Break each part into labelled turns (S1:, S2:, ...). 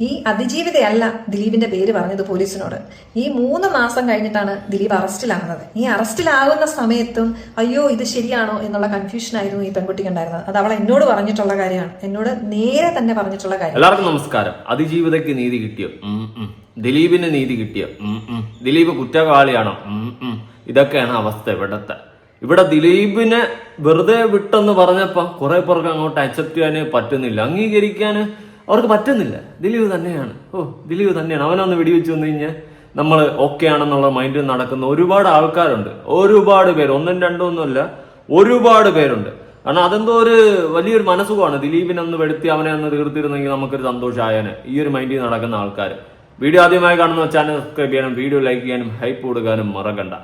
S1: ഈ അതിജീവിതയല്ല ദിലീപിന്റെ പേര് പറഞ്ഞത് പോലീസിനോട്. ഈ മൂന്ന് മാസം കഴിഞ്ഞിട്ടാണ് ദിലീപ് അറസ്റ്റിലാകുന്നത്. ഈ അറസ്റ്റിലാകുന്ന സമയത്തും അയ്യോ ഇത് ശരിയാണോ എന്നുള്ള കൺഫ്യൂഷൻ ആയിരുന്നു ഈ പെൺകുട്ടിക്ക് ഉണ്ടായിരുന്നത്. അത് അവൾ എന്നോട് പറഞ്ഞിട്ടുള്ള കാര്യമാണ്. എന്നോട് നേരെ തന്നെ പറഞ്ഞിട്ടുള്ള കാര്യം
S2: എല്ലാവർക്കും നമസ്കാരം. അതിജീവിതയ്ക്ക് നീതി കിട്ടിയോ. ദിലീപിന് നീതി കിട്ടിയോ. ദിലീപ് കുറ്റവാളിയാണോ. ഇതൊക്കെയാണ് അവസ്ഥ ഇവിടത്തെ. ഇവിടെ ദിലീപിനെ വെറുതെ വിട്ടെന്ന് പറഞ്ഞപ്പോ കുറെ പേർക്ക് അങ്ങോട്ട് അക്സെപ്റ്റ് ചെയ്യാന് പറ്റുന്നില്ല. അംഗീകരിക്കാൻ അവർക്ക് പറ്റുന്നില്ല. ദിലീപ് തന്നെയാണ്. ഓ ദിലീപ് തന്നെയാണ്. അവനൊന്ന് വെടിവെച്ച് വന്നു കഴിഞ്ഞാൽ നമ്മൾ ഓക്കെ ആണെന്നുള്ള മൈൻഡിൽ നടക്കുന്ന ഒരുപാട് ആൾക്കാരുണ്ട്. ഒരുപാട് പേര്. ഒന്നും രണ്ടും ഒന്നുമല്ല ഒരുപാട് പേരുണ്ട്. കാരണം അതെന്തോ ഒരു വലിയൊരു മനസ്സുഖമാണ്. ദിലീപിനെ ഒന്ന് വെടുത്തി അവനെ ഒന്ന് തീർത്തിരുന്നെങ്കിൽ നമുക്കൊരു സന്തോഷമായേനെ. ഈ ഒരു മൈൻഡിൽ നടക്കുന്ന ആൾക്കാർ വീഡിയോ ആദ്യമായി കാണുന്ന ചാനൽ സബ്സ്ക്രൈബ് ചെയ്യാനും വീഡിയോ ലൈക്ക് ചെയ്യാനും ഹൈപ്പ് കൊടുക്കാനും മറക്കണ്ട.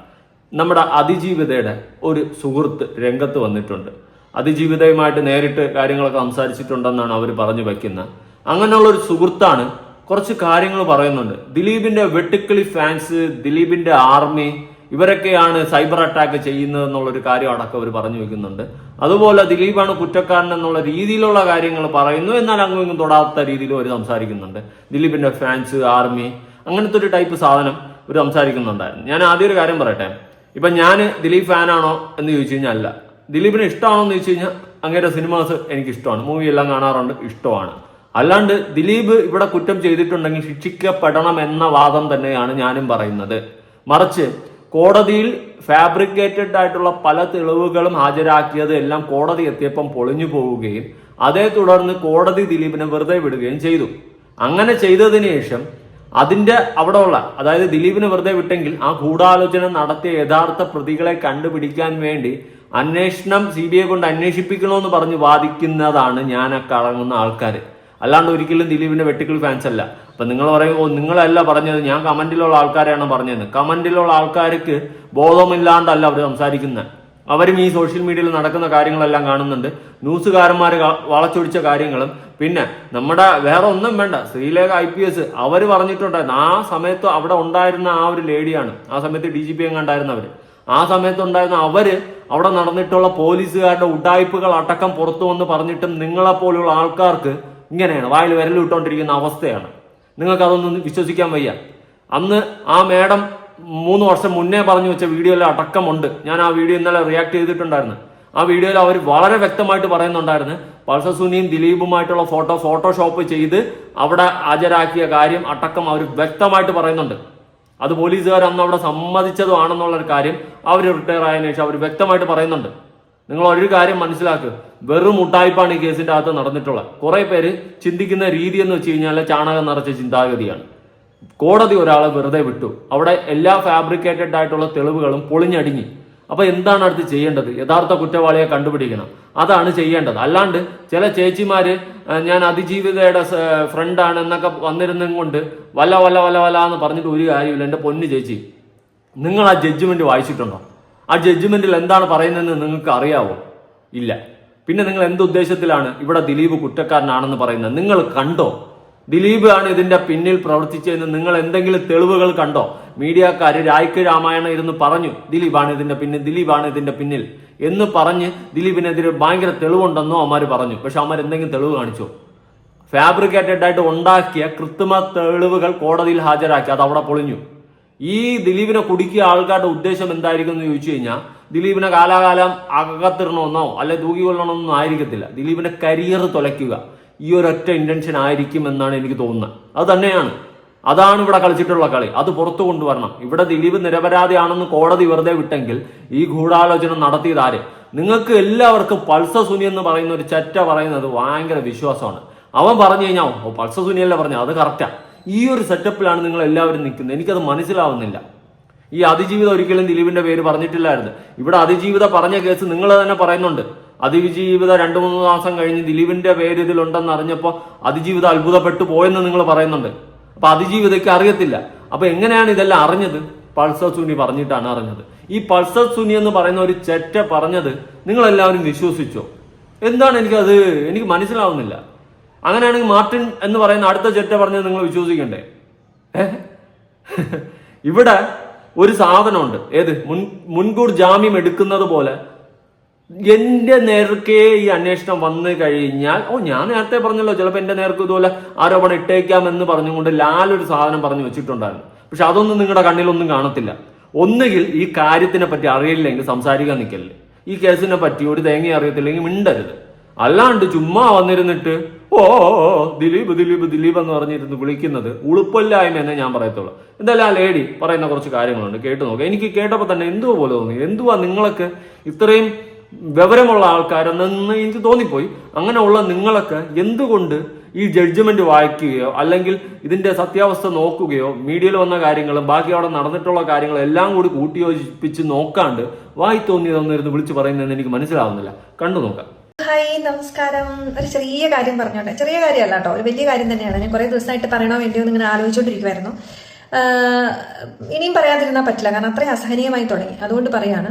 S2: നമ്മുടെ അതിജീവിതയുടെ ഒരു സുഹൃത്ത് രംഗത്ത് വന്നിട്ടുണ്ട്. അതിജീവിതയുമായിട്ട് നേരിട്ട് കാര്യങ്ങളൊക്കെ സംസാരിച്ചിട്ടുണ്ടെന്നാണ് അവർ പറഞ്ഞു വയ്ക്കുന്നത് അങ്ങനെയുള്ള ഒരു സുഹൃത്താണ് കുറച്ച് കാര്യങ്ങൾ പറയുന്നുണ്ട്. ദിലീപിന്റെ വെട്ടിക്കിളി ഫാൻസ് ദിലീപിന്റെ ആർമി ഇവരൊക്കെയാണ് സൈബർ അറ്റാക്ക് ചെയ്യുന്നത് എന്നുള്ളൊരു കാര്യം അടക്കം അവർ പറഞ്ഞു വെക്കുന്നുണ്ട്. അതുപോലെ ദിലീപാണ് കുറ്റക്കാരൻ എന്നുള്ള രീതിയിലുള്ള കാര്യങ്ങൾ പറയുന്നു എന്നാൽ അങ്ങും ഇങ്ങും തൊടാത്ത രീതിയിൽ അവർ സംസാരിക്കുന്നുണ്ട്. ദിലീപിന്റെ ഫാൻസ് ആർമി അങ്ങനത്തെ ഒരു ടൈപ്പ് സാധനം ഇവർ സംസാരിക്കുന്നുണ്ടായിരുന്നു. ഞാൻ ആദ്യം ഒരു കാര്യം പറയട്ടെ. ഇപ്പൊ ഞാൻ ദിലീപ് ഫാനാണോ എന്ന് ചോദിച്ചു കഴിഞ്ഞാൽ അല്ല. ദിലീപിന് ഇഷ്ടമാണോ എന്ന് ചോദിച്ചു കഴിഞ്ഞാൽ അങ്ങേരെ സിനിമാസ് എനിക്ക് ഇഷ്ടമാണ്. മൂവി എല്ലാം കാണാറുണ്ട് ഇഷ്ടമാണ്. അല്ലാണ്ട് ദിലീപ് ഇവിടെ കുറ്റം ചെയ്തിട്ടുണ്ടെങ്കിൽ ശിക്ഷിക്കപ്പെടണം എന്ന വാദം തന്നെയാണ് ഞാനും പറയുന്നത്. മറിച്ച് കോടതിയിൽ ഫാബ്രിക്കേറ്റഡ് ആയിട്ടുള്ള പല തെളിവുകളും ഹാജരാക്കിയത് എല്ലാം കോടതി എത്തിയപ്പം പൊളിഞ്ഞു പോവുകയും അതേ തുടർന്ന് കോടതി ദിലീപിനെ വെറുതെ വിടുകയും ചെയ്തു. അങ്ങനെ ചെയ്തതിനു ശേഷം അതിന്റെ അവിടെ ഉള്ള അതായത് ദിലീപിനെ വെറുതെ വിട്ടെങ്കിൽ ആ ഗൂഢാലോചന നടത്തിയ യഥാർത്ഥ പ്രതികളെ കണ്ടുപിടിക്കാൻ വേണ്ടി അന്വേഷണം സി ബി ഐ കൊണ്ട് അന്വേഷിപ്പിക്കണമെന്ന് പറഞ്ഞ് വാദിക്കുന്നതാണ് ഞാൻ കറങ്ങുന്ന ആൾക്കാർ അല്ലാണ്ട് ഒരിക്കലും ദിലീപിന്റെ വെട്ടിക്കൽ ഫാൻസ് അല്ല. അപ്പൊ നിങ്ങൾ പറയും ഓ നിങ്ങളല്ല പറഞ്ഞത്. ഞാൻ കമന്റിലുള്ള ആൾക്കാരെയാണ് പറഞ്ഞത്. കമന്റിലുള്ള ആൾക്കാർക്ക് ബോധമില്ലാണ്ടല്ല അവർ സംസാരിക്കുന്നത് അവരും ഈ സോഷ്യൽ മീഡിയയിൽ നടക്കുന്ന കാര്യങ്ങളെല്ലാം കാണുന്നുണ്ട്. ന്യൂസുകാരന്മാർ വളച്ചൊടിച്ച കാര്യങ്ങളും. പിന്നെ നമ്മുടെ വേറെ ഒന്നും വേണ്ട. ശ്രീലേഖ ഐ പി എസ് അവർ പറഞ്ഞിട്ടുണ്ടായിരുന്നു. ആ സമയത്ത് അവിടെ ഉണ്ടായിരുന്ന ആ ഒരു ലേഡിയാണ് ആ സമയത്ത് ഡി ജി പി എങ്ങാണ്ടായിരുന്നവര്. ആ സമയത്ത് ഉണ്ടായിരുന്ന അവർ അവിടെ നടന്നിട്ടുള്ള പോലീസുകാരുടെ ഉഡായ്പകൾ അടക്കം പുറത്തു വന്ന് പറഞ്ഞിട്ടും നിങ്ങളെപ്പോലുള്ള ആൾക്കാർക്ക് ഇങ്ങനെയാണ് വായിൽ വിരലിട്ടുകൊണ്ടിരിക്കുന്ന അവസ്ഥയാണ്. നിങ്ങൾക്ക് അതൊന്നും വിശ്വസിക്കാൻ വയ്യ. അന്ന് ആ മേഡം മൂന്ന് വർഷം മുന്നേ പറഞ്ഞു വെച്ച വീഡിയോയിൽ അടക്കമുണ്ട്. ഞാൻ ആ വീഡിയോ ഇന്നലെ റിയാക്ട് ചെയ്തിട്ടുണ്ടായിരുന്നു. ആ വീഡിയോയിൽ അവർ വളരെ വ്യക്തമായിട്ട് പറയുന്നുണ്ടായിരുന്നു പൾസർ സുനിയും ദിലീപുമായിട്ടുള്ള ഫോട്ടോ ഫോട്ടോഷോപ്പ് ചെയ്ത് അവിടെ ഹാജരാക്കിയ കാര്യം അടക്കം അവർ വ്യക്തമായിട്ട് പറയുന്നുണ്ട്. അത് പോലീസുകാർ അന്ന് അവിടെ സമ്മതിച്ചതുമാണെന്നുള്ള ഒരു കാര്യം അവർ റിട്ടയർ ആയതിനു ശേഷം അവർ വ്യക്തമായിട്ട് പറയുന്നുണ്ട്. നിങ്ങൾ ഒരു കാര്യം മനസ്സിലാക്കുക വെറും മുട്ടായ്പാണ് ഈ കേസിന്റെ അകത്ത് നടന്നിട്ടുള്ളത്. കുറേ പേര് ചിന്തിക്കുന്ന രീതി എന്ന് വെച്ച് കഴിഞ്ഞാൽ ചാണകം നിറച്ച ചിന്താഗതിയാണ്. കോടതി ഒരാളെ വെറുതെ വിട്ടു. അവിടെ എല്ലാ ഫാബ്രിക്കേറ്റഡ് ആയിട്ടുള്ള തെളിവുകളും പൊളിഞ്ഞടിഞ്ഞു. അപ്പോൾ എന്താണ് അടുത്ത് ചെയ്യേണ്ടത്? യഥാർത്ഥ കുറ്റവാളിയെ കണ്ടുപിടിക്കണം. അതാണ് ചെയ്യേണ്ടത്. അല്ലാണ്ട് ചില ചേച്ചിമാര് ഞാൻ അതിജീവിതയുടെ ഫ്രണ്ടാണ് എന്നൊക്കെ വന്നിരുന്നും കൊണ്ട് വല്ല വല്ല വല്ല വല്ല എന്ന് പറഞ്ഞിട്ട് ഒരു കാര്യമില്ല എന്റെ പൊന്നു ചേച്ചി നിങ്ങൾ ആ ജഡ്ജ്മെന്റ് വായിച്ചിട്ടുണ്ടോ? ആ ജഡ്ജ്മെന്റിൽ എന്താണ് പറയുന്നതെന്ന് നിങ്ങൾക്ക് അറിയാവോ? ഇല്ല. പിന്നെ നിങ്ങൾ എന്ത് ഉദ്ദേശത്തിലാണ് ഇവിടെ ദിലീപ് കുറ്റക്കാരനാണെന്ന് പറയുന്നത്? നിങ്ങൾ കണ്ടോ? ദിലീപ് ആണ് ഇതിന്റെ പിന്നിൽ പ്രവർത്തിച്ചതെന്ന് നിങ്ങൾ എന്തെങ്കിലും തെളിവുകൾ കണ്ടോ? മീഡിയക്കാർ രായ്ക്ക് രാമായണ ഇരുന്ന് പറഞ്ഞു ദിലീപാണ് ഇതിന്റെ പിന്നിൽ ദിലീപാണ് ഇതിന്റെ പിന്നിൽ എന്ന് പറഞ്ഞ് ദിലീപിനെതിരെ ഭയങ്കര തെളിവുണ്ടെന്നോ അവന്മാർ പറഞ്ഞു. പക്ഷെ അവന്മാർ എന്തെങ്കിലും തെളിവ് കാണിച്ചോ? ഫാബ്രിക്കേറ്റഡ് ആയിട്ട് ഉണ്ടാക്കിയ കൃത്രിമ തെളിവുകൾ കോടതിയിൽ ഹാജരാക്കി അത് അവിടെ പൊളിഞ്ഞു. ഈ ദിലീപിനെ കുടുക്കിയ ആൾക്കാരുടെ ഉദ്ദേശം എന്തായിരിക്കും എന്ന് ചോദിച്ചു കഴിഞ്ഞാൽ ദിലീപിനെ കാലാകാലം അകത്തിടണമെന്നോ അല്ലെ തൂക്കി കൊള്ളണമെന്നോ ആയിരിക്കത്തില്ല. ദിലീപിന്റെ കരിയർ തുലയ്ക്കുക ഈ ഒരൊറ്റ ഇന്റൻഷൻ ആയിരിക്കും എന്നാണ് എനിക്ക് തോന്നുന്നത്. അത് തന്നെയാണ്. അതാണ് ഇവിടെ കളിച്ചിട്ടുള്ള കളി. അത് പുറത്തു കൊണ്ടുവരണം. ഇവിടെ ദിലീപ് നിരപരാധിയാണെന്ന് കോടതി വെറുതെ വിട്ടെങ്കിൽ ഈ ഗൂഢാലോചന നടത്തിയതാര് നിങ്ങൾക്ക് എല്ലാവർക്കും പൾസ സുനി എന്ന് പറയുന്ന ഒരു ചറ്റ പറയുന്നത് ഭയങ്കര വിശ്വാസമാണ്. അവൻ പറഞ്ഞു കഴിഞ്ഞാൽ ഓ പൾസ സുനിയല്ലേ പറഞ്ഞു അത് കറക്റ്റാ ഈ ഒരു സെറ്റപ്പിലാണ് നിങ്ങൾ എല്ലാവരും നിൽക്കുന്നത്. എനിക്കത് മനസ്സിലാവുന്നില്ല. ഈ അതിജീവിതം ഒരിക്കലും ദിലീപിന്റെ പേര് പറഞ്ഞിട്ടില്ലായിരുന്നു. ഇവിടെ അതിജീവിത പറഞ്ഞ കേസ് നിങ്ങൾ തന്നെ പറയുന്നുണ്ട്. അതിജീവിത രണ്ട് മൂന്ന് മാസം കഴിഞ്ഞ് ദിലീപിന്റെ പേര് ഇതിലുണ്ടെന്ന് അറിഞ്ഞപ്പോൾ അതിജീവിത അത്ഭുതപ്പെട്ടു പോയെന്ന് നിങ്ങൾ പറയുന്നുണ്ട്. അപ്പൊ അതിജീവിതയ്ക്ക് അറിയത്തില്ല. അപ്പൊ എങ്ങനെയാണ് ഇതെല്ലാം അറിഞ്ഞത്? പൾസർ സുനി പറഞ്ഞിട്ടാണ് അറിഞ്ഞത്. ഈ പൾസർ സുനി എന്ന് പറയുന്ന ഒരു ചെറ്റ പറഞ്ഞത് നിങ്ങൾ എല്ലാവരും വിശ്വസിച്ചോ? എന്താണ് എനിക്കത്? എനിക്ക് മനസ്സിലാവുന്നില്ല. അങ്ങനെയാണെങ്കിൽ മാർട്ടിൻ എന്ന് പറയുന്ന അടുത്ത ചെറ്റ പറഞ്ഞത് നിങ്ങൾ വിശ്വസിക്കണ്ടേ? ഇവിടെ ഒരു സാധനമുണ്ട്. ഏത്? മുൻ മുൻകൂർ ജാമ്യം എടുക്കുന്നത് പോലെ എന്റെ നേർക്കേ ഈ അന്വേഷണം വന്നു കഴിഞ്ഞാൽ ഓ ഞാൻ നേരത്തെ പറഞ്ഞല്ലോ ചിലപ്പോൾ എന്റെ നേർക്ക് ഇതുപോലെ ആരോപണം ഇട്ടേക്കാം എന്ന് പറഞ്ഞുകൊണ്ട് ലാൽ ഒരു സാധനം പറഞ്ഞു വെച്ചിട്ടുണ്ടായിരുന്നു. പക്ഷെ അതൊന്നും നിങ്ങളുടെ കണ്ണിലൊന്നും കാണത്തില്ല. ഒന്നുകിൽ ഈ കാര്യത്തിനെ പറ്റി അറിയില്ലെങ്കിൽ സംസാരിക്കാൻ നിൽക്കല്ലേ. ഈ കേസിനെ പറ്റി ഒരു തേങ്ങ അറിയത്തില്ലെങ്കിൽ മിണ്ടരുത്. അല്ലാണ്ട് ചുമ്മാ വന്നിരുന്നിട്ട് ഓ ദിലീപ് ദിലീപ് ദിലീപ് എന്ന് പറഞ്ഞിരുന്ന് വിളിക്കുന്നത് ഉളുപ്പല്ലായ്മ എന്നേ ഞാൻ പറയത്തുള്ളൂ. എന്തായാലും ആ ലേഡി പറയുന്ന കുറച്ച് കാര്യങ്ങളുണ്ട്. കേട്ടു നോക്കുക എനിക്ക് കേട്ടപ്പോൾ തന്നെ എന്തുവാ പോലെ തോന്നി. എന്തുവാ നിങ്ങളൊക്കെ ഇത്രയും വിവരമുള്ള ആൾക്കാരെന്ന് എനിക്ക് തോന്നിപ്പോയി. അങ്ങനെയുള്ള നിങ്ങളൊക്കെ എന്തുകൊണ്ട് ഈ ജഡ്ജ്മെന്റ് വായിക്കുകയോ അല്ലെങ്കിൽ ഇതിന്റെ സത്യാവസ്ഥ നോക്കുകയോ മീഡിയയിൽ വന്ന കാര്യങ്ങളും ബാക്കി അവിടെ നടന്നിട്ടുള്ള കാര്യങ്ങളും എല്ലാം കൂടി കൂട്ടിയോജിപ്പിച്ച് നോക്കാണ്ട് വായി തോന്നിയതൊന്നിരുന്ന് വിളിച്ചു പറയുന്നതെന്ന് എനിക്ക് മനസ്സിലാവുന്നില്ല. കണ്ടു നോക്കാം.
S1: ഹായ് നമസ്കാരം. ഒരു ചെറിയ കാര്യം പറഞ്ഞോട്ടെ. ചെറിയ കാര്യമല്ല കേട്ടോ. ഒരു വലിയ കാര്യം തന്നെയാണ്. ഞാൻ കുറേ ദിവസമായിട്ട് പറയണോ വേണ്ടിയോ ഇങ്ങനെ ആലോചിച്ചുകൊണ്ടിരിക്കുമായിരുന്നു ഇനിയും പറയാതിരുന്നാൽ പറ്റില്ല. കാരണം അത്രയും അസഹനീയമായി തുടങ്ങി. അതുകൊണ്ട് പറയാണ്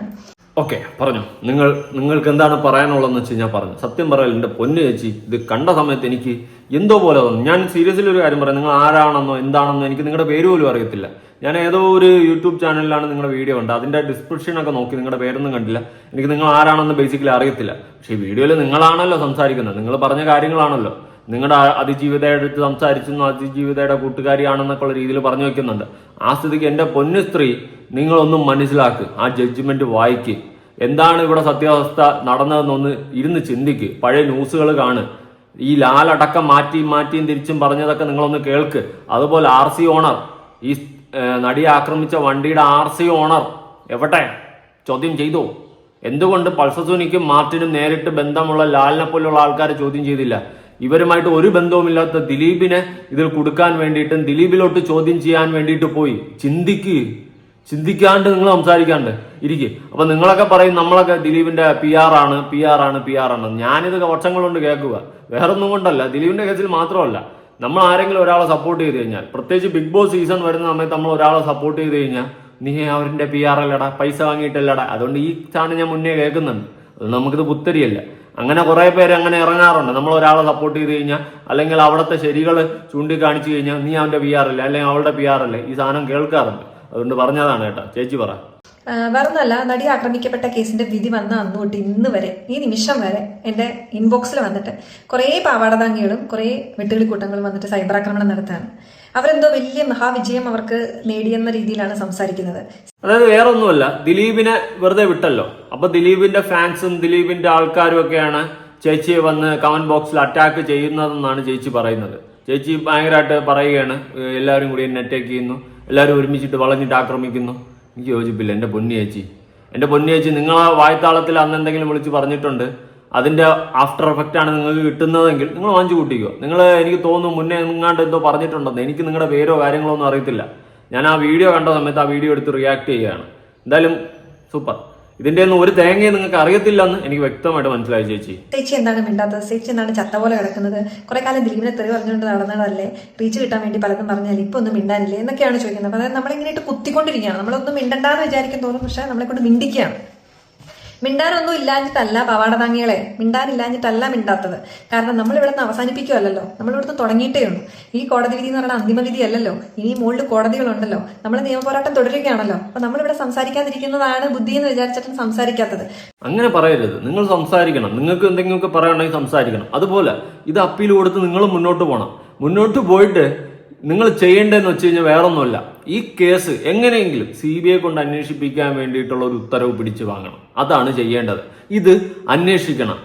S2: ഓക്കെ പറഞ്ഞു. നിങ്ങൾ നിങ്ങൾക്ക് എന്താണ് പറയാനുള്ളതെന്ന് വെച്ച് കഴിഞ്ഞാൽ പറഞ്ഞു. സത്യം പറയാൻ എന്റെ പൊന്നു ചേച്ചി ഇത് കണ്ട സമയത്ത് എനിക്ക് എന്തോ പോലെ തോന്നും. ഞാൻ സീരിയസ്ലി ഒരു കാര്യം പറയാം. നിങ്ങൾ ആരാണെന്നോ എന്താണെന്നോ എനിക്ക് നിങ്ങളുടെ പേര് പോലും അറിയത്തില്ല. ഞാൻ ഏതോ ഒരു യൂട്യൂബ് ചാനലിലാണ് നിങ്ങളുടെ വീഡിയോ ഉണ്ട് അതിന്റെ ഡിസ്ക്രിപ്ഷനൊക്കെ നോക്കി നിങ്ങളുടെ പേരൊന്നും കണ്ടില്ല. എനിക്ക് നിങ്ങൾ ആരാണെന്ന് ബേസിക്കലി അറിയത്തില്ല. പക്ഷേ ഈ വീഡിയോയിൽ നിങ്ങളാണല്ലോ സംസാരിക്കുന്നത്. നിങ്ങൾ പറഞ്ഞ കാര്യങ്ങളാണല്ലോ. നിങ്ങളുടെ അതിജീവിതയുടെ അടുത്ത് സംസാരിച്ചെന്നും അതിജീവിതയുടെ കൂട്ടുകാരിയാണെന്നൊക്കെ ഉള്ള രീതിയിൽ പറഞ്ഞു വെക്കുന്നുണ്ട്. ആ സ്ഥിതിക്ക് എന്റെ പൊന്നു സ്ത്രീ നിങ്ങളൊന്നും മനസ്സിലാക്കുക ആ ജഡ്ജ്മെന്റ് വായിക്ക്. എന്താണ് ഇവിടെ സത്യാവസ്ഥ നടന്നതെന്നൊന്ന് ഇരുന്ന് ചിന്തിക്ക്. പഴയ ന്യൂസുകൾ കാണ്. ഈ ലാലടക്കം മാറ്റിയും മാറ്റിയും തിരിച്ചും പറഞ്ഞതൊക്കെ നിങ്ങളൊന്ന് കേൾക്ക്. അതുപോലെ ആർ സി ഓണർ ഈ നടിയെ ആക്രമിച്ച വണ്ടിയുടെ ആർ സി ഓണർ എവിടെ? ചോദ്യം ചെയ്തു. എന്തുകൊണ്ട് പൾസസുനിക്കും മാർട്ടിനും നേരിട്ട് ബന്ധമുള്ള ലാലിനെ പോലുള്ള ആൾക്കാരെ ചോദ്യം ചെയ്തില്ല? ഇവരുമായിട്ട് ഒരു ബന്ധവുമില്ലാത്ത ദിലീപിനെ ഇതിൽ കൊടുക്കാൻ വേണ്ടിയിട്ടും ദിലീപിലോട്ട് ചോദ്യം ചെയ്യാൻ വേണ്ടിയിട്ട് പോയി. ചിന്തിക്ക്. ചിന്തിക്കാണ്ട് നിങ്ങൾ സംസാരിക്കാണ്ട്. ഇരിക്കും. അപ്പൊ നിങ്ങളൊക്കെ പറയും നമ്മളൊക്കെ ദിലീപിന്റെ പി ആർ ആണ് പി ആർ ആണ് പി ആർ ആണ്. ഞാനിത് വർഷങ്ങൾ കൊണ്ട് കേൾക്കുക. വേറൊന്നും കൊണ്ടല്ല. ദിലീപിന്റെ കേസിൽ മാത്രമല്ല. നമ്മൾ ആരെങ്കിലും ഒരാളെ സപ്പോർട്ട് ചെയ്ത് കഴിഞ്ഞാൽ പ്രത്യേകിച്ച് ബിഗ് ബോസ് സീസൺ വരുന്ന സമയത്ത് നമ്മൾ ഒരാളെ സപ്പോർട്ട് ചെയ്ത് കഴിഞ്ഞാൽ നീ അവരിന്റെ പി ആർ അല്ലടാ പൈസ വാങ്ങിയിട്ടല്ലടാ. അതുകൊണ്ട് ഈ സാധനം ഞാൻ മുന്നേ കേൾക്കുന്നുണ്ട്. അത് നമുക്കിത് പുത്തരിയല്ല. അങ്ങനെ കുറെ പേര് അങ്ങനെ ഇറങ്ങാറുണ്ട്. നമ്മൾ ഒരാളെ സപ്പോർട്ട് ചെയ്ത് കഴിഞ്ഞാൽ അല്ലെങ്കിൽ അവിടുത്തെ ശരികൾ ചൂണ്ടിക്കാണിച്ചു കഴിഞ്ഞാൽ നീ അവന്റെ പി ആർ അല്ലേ അല്ലെങ്കിൽ അവളുടെ പി ആർ അല്ലേ ഈ സാധനം കേൾക്കാറുണ്ട്. അതുകൊണ്ട് പറഞ്ഞതാണ് കേട്ടോ. ചേച്ചി പറ.
S1: വേറൊന്നല്ല നടി ആക്രമിക്കപ്പെട്ട കേസിന്റെ വിധി വന്ന അന്ന് തൊട്ട് ഇന്ന് വരെ ഈ നിമിഷം വരെ എന്റെ ഇൻബോക്സിൽ വന്നിട്ട് കുറേ പാവാടതാങ്കികളും കുറേ വെട്ടുകിളിക്കൂട്ടങ്ങളും വന്നിട്ട് സൈബർ ആക്രമണം നടത്താണ് അവരെന്തോ വലിയ മഹാവിജയം അവർക്ക് നേടിയെന്ന രീതിയിലാണ് സംസാരിക്കുന്നത്.
S2: അതായത് വേറെ ഒന്നുമല്ല ദിലീപിനെ വെറുതെ വിട്ടല്ലോ. അപ്പൊ ദിലീപിന്റെ ഫാൻസും ദിലീപിന്റെ ആൾക്കാരും ഒക്കെയാണ് ചേച്ചിയെ വന്ന് കമന്റ് ബോക്സിൽ അറ്റാക്ക് ചെയ്യുന്നതെന്നാണ് ചേച്ചി പറയുന്നത്. ചേച്ചി ഭയങ്കരമായിട്ട് പറയുകയാണ് എല്ലാവരും കൂടി എന്നെ അറ്റാക്ക് ചെയ്യുന്നു. എല്ലാവരും ഒരുമിച്ചിട്ട് വളഞ്ഞിട്ട് ആക്രമിക്കുന്നു. എനിക്ക് യോജിപ്പില്ല. എന്റെ പൊന്നിയേച്ചി. ചേച്ചി പൊന്നിയേച്ചി നിങ്ങൾ നിങ്ങളെ വായ്ത്താളത്തിൽ അന്ന് എന്തെങ്കിലും വിളിച്ച് പറഞ്ഞിട്ടുണ്ട്. അതിന്റെ ആഫ്റ്റർ എഫക്റ്റാണ് നിങ്ങൾക്ക് കിട്ടുന്നതെങ്കിൽ നിങ്ങൾ വാങ്ങിച്ചു കൂട്ടിക്കോ. നിങ്ങൾ എനിക്ക് തോന്നുന്നു മുന്നേ എങ്ങാണ്ട് എന്തോ പറഞ്ഞിട്ടുണ്ടെന്ന്. എനിക്ക് നിങ്ങളുടെ പേരോ കാര്യങ്ങളോ ഒന്നും അറിയത്തില്ല. ഞാൻ ആ വീഡിയോ കണ്ട സമയത്ത് ആ വീഡിയോ എടുത്ത് റിയാക്ട് ചെയ്യുകയാണ്. എന്തായാലും സൂപ്പർ. ഇതിന്റെ ഒന്നും ഒരു തേങ്ങയും നിങ്ങൾക്ക് അറിയത്തില്ലെന്ന് എനിക്ക് വ്യക്തമായിട്ട് മനസ്സിലായി ചേച്ചി.
S1: ചേച്ചി എന്താണ് മിണ്ടാത്തത്? ചേച്ചി എന്താണ് ചത്ത പോലെ കിടക്കുന്നത്? കുറെ കാലം ദിലീപിനെ തെറി പറഞ്ഞുകൊണ്ട് നടന്നതല്ലേ? റീച്ച് കിട്ടാൻ വേണ്ടി പലതും പറഞ്ഞാൽ ഇപ്പൊ ഒന്നും മിണ്ടാനില്ലേ എന്നൊക്കെയാണ് ചോദിക്കുന്നത്. അതായത് നമ്മളിങ്ങനെ കുത്തിക്കൊണ്ടിരിക്കുകയാണ്. നമ്മളൊന്നും മിണ്ടണ്ടാന്ന് വിചാരിക്കും തോന്നും പക്ഷെ നമ്മളെ കൊണ്ട് മിണ്ടിക്കുകയാണ്. മിണ്ടാനൊന്നും ഇല്ലാഞ്ഞിട്ടല്ല പവാടതാങ്ങികളെ. മിണ്ടാനില്ലാഞ്ഞിട്ടല്ല മിണ്ടാത്തത്. കാരണം നമ്മൾ ഇവിടെ നിന്ന് അവസാനിപ്പിക്കുമല്ലോ നമ്മൾ ഇവിടുന്ന് തുടങ്ങിയിട്ടേ ഉള്ളൂ. ഈ കോടതി വിധി എന്ന് പറയുന്ന അന്തിമ വിധി അല്ലല്ലോ ഇനി മുകളിൽ കോടതികളുണ്ടല്ലോ. നമ്മൾ നിയമപോരാട്ടം തുടരുകയാണല്ലോ. അപ്പൊ നമ്മളിവിടെ സംസാരിക്കാതിരിക്കുന്നതാണ് ബുദ്ധി എന്ന് വിചാരിച്ചിട്ടും സംസാരിക്കാത്തത്.
S2: അങ്ങനെ പറയരുത്. നിങ്ങൾ സംസാരിക്കണം. നിങ്ങൾക്ക് എന്തെങ്കിലുമൊക്കെ പറയണമെങ്കിൽ സംസാരിക്കണം. അതുപോലെ ഇത് അപ്പീൽ കൊടുത്ത് നിങ്ങൾ മുന്നോട്ട് പോകണം മുന്നോട്ട് പോയിട്ട് നിങ്ങൾ ചെയ്യേണ്ടതെന്ന് വെച്ച് കഴിഞ്ഞാൽ വേറൊന്നുമല്ല. ഈ കേസ് എങ്ങനെയെങ്കിലും സി ബി ഐ കൊണ്ട് അന്വേഷിപ്പിക്കാൻ വേണ്ടിയിട്ടുള്ള ഒരു ഉത്തരവ് പിടിച്ചു വാങ്ങണം. അതാണ് ചെയ്യേണ്ടത്. ഇത് അന്വേഷിക്കണം.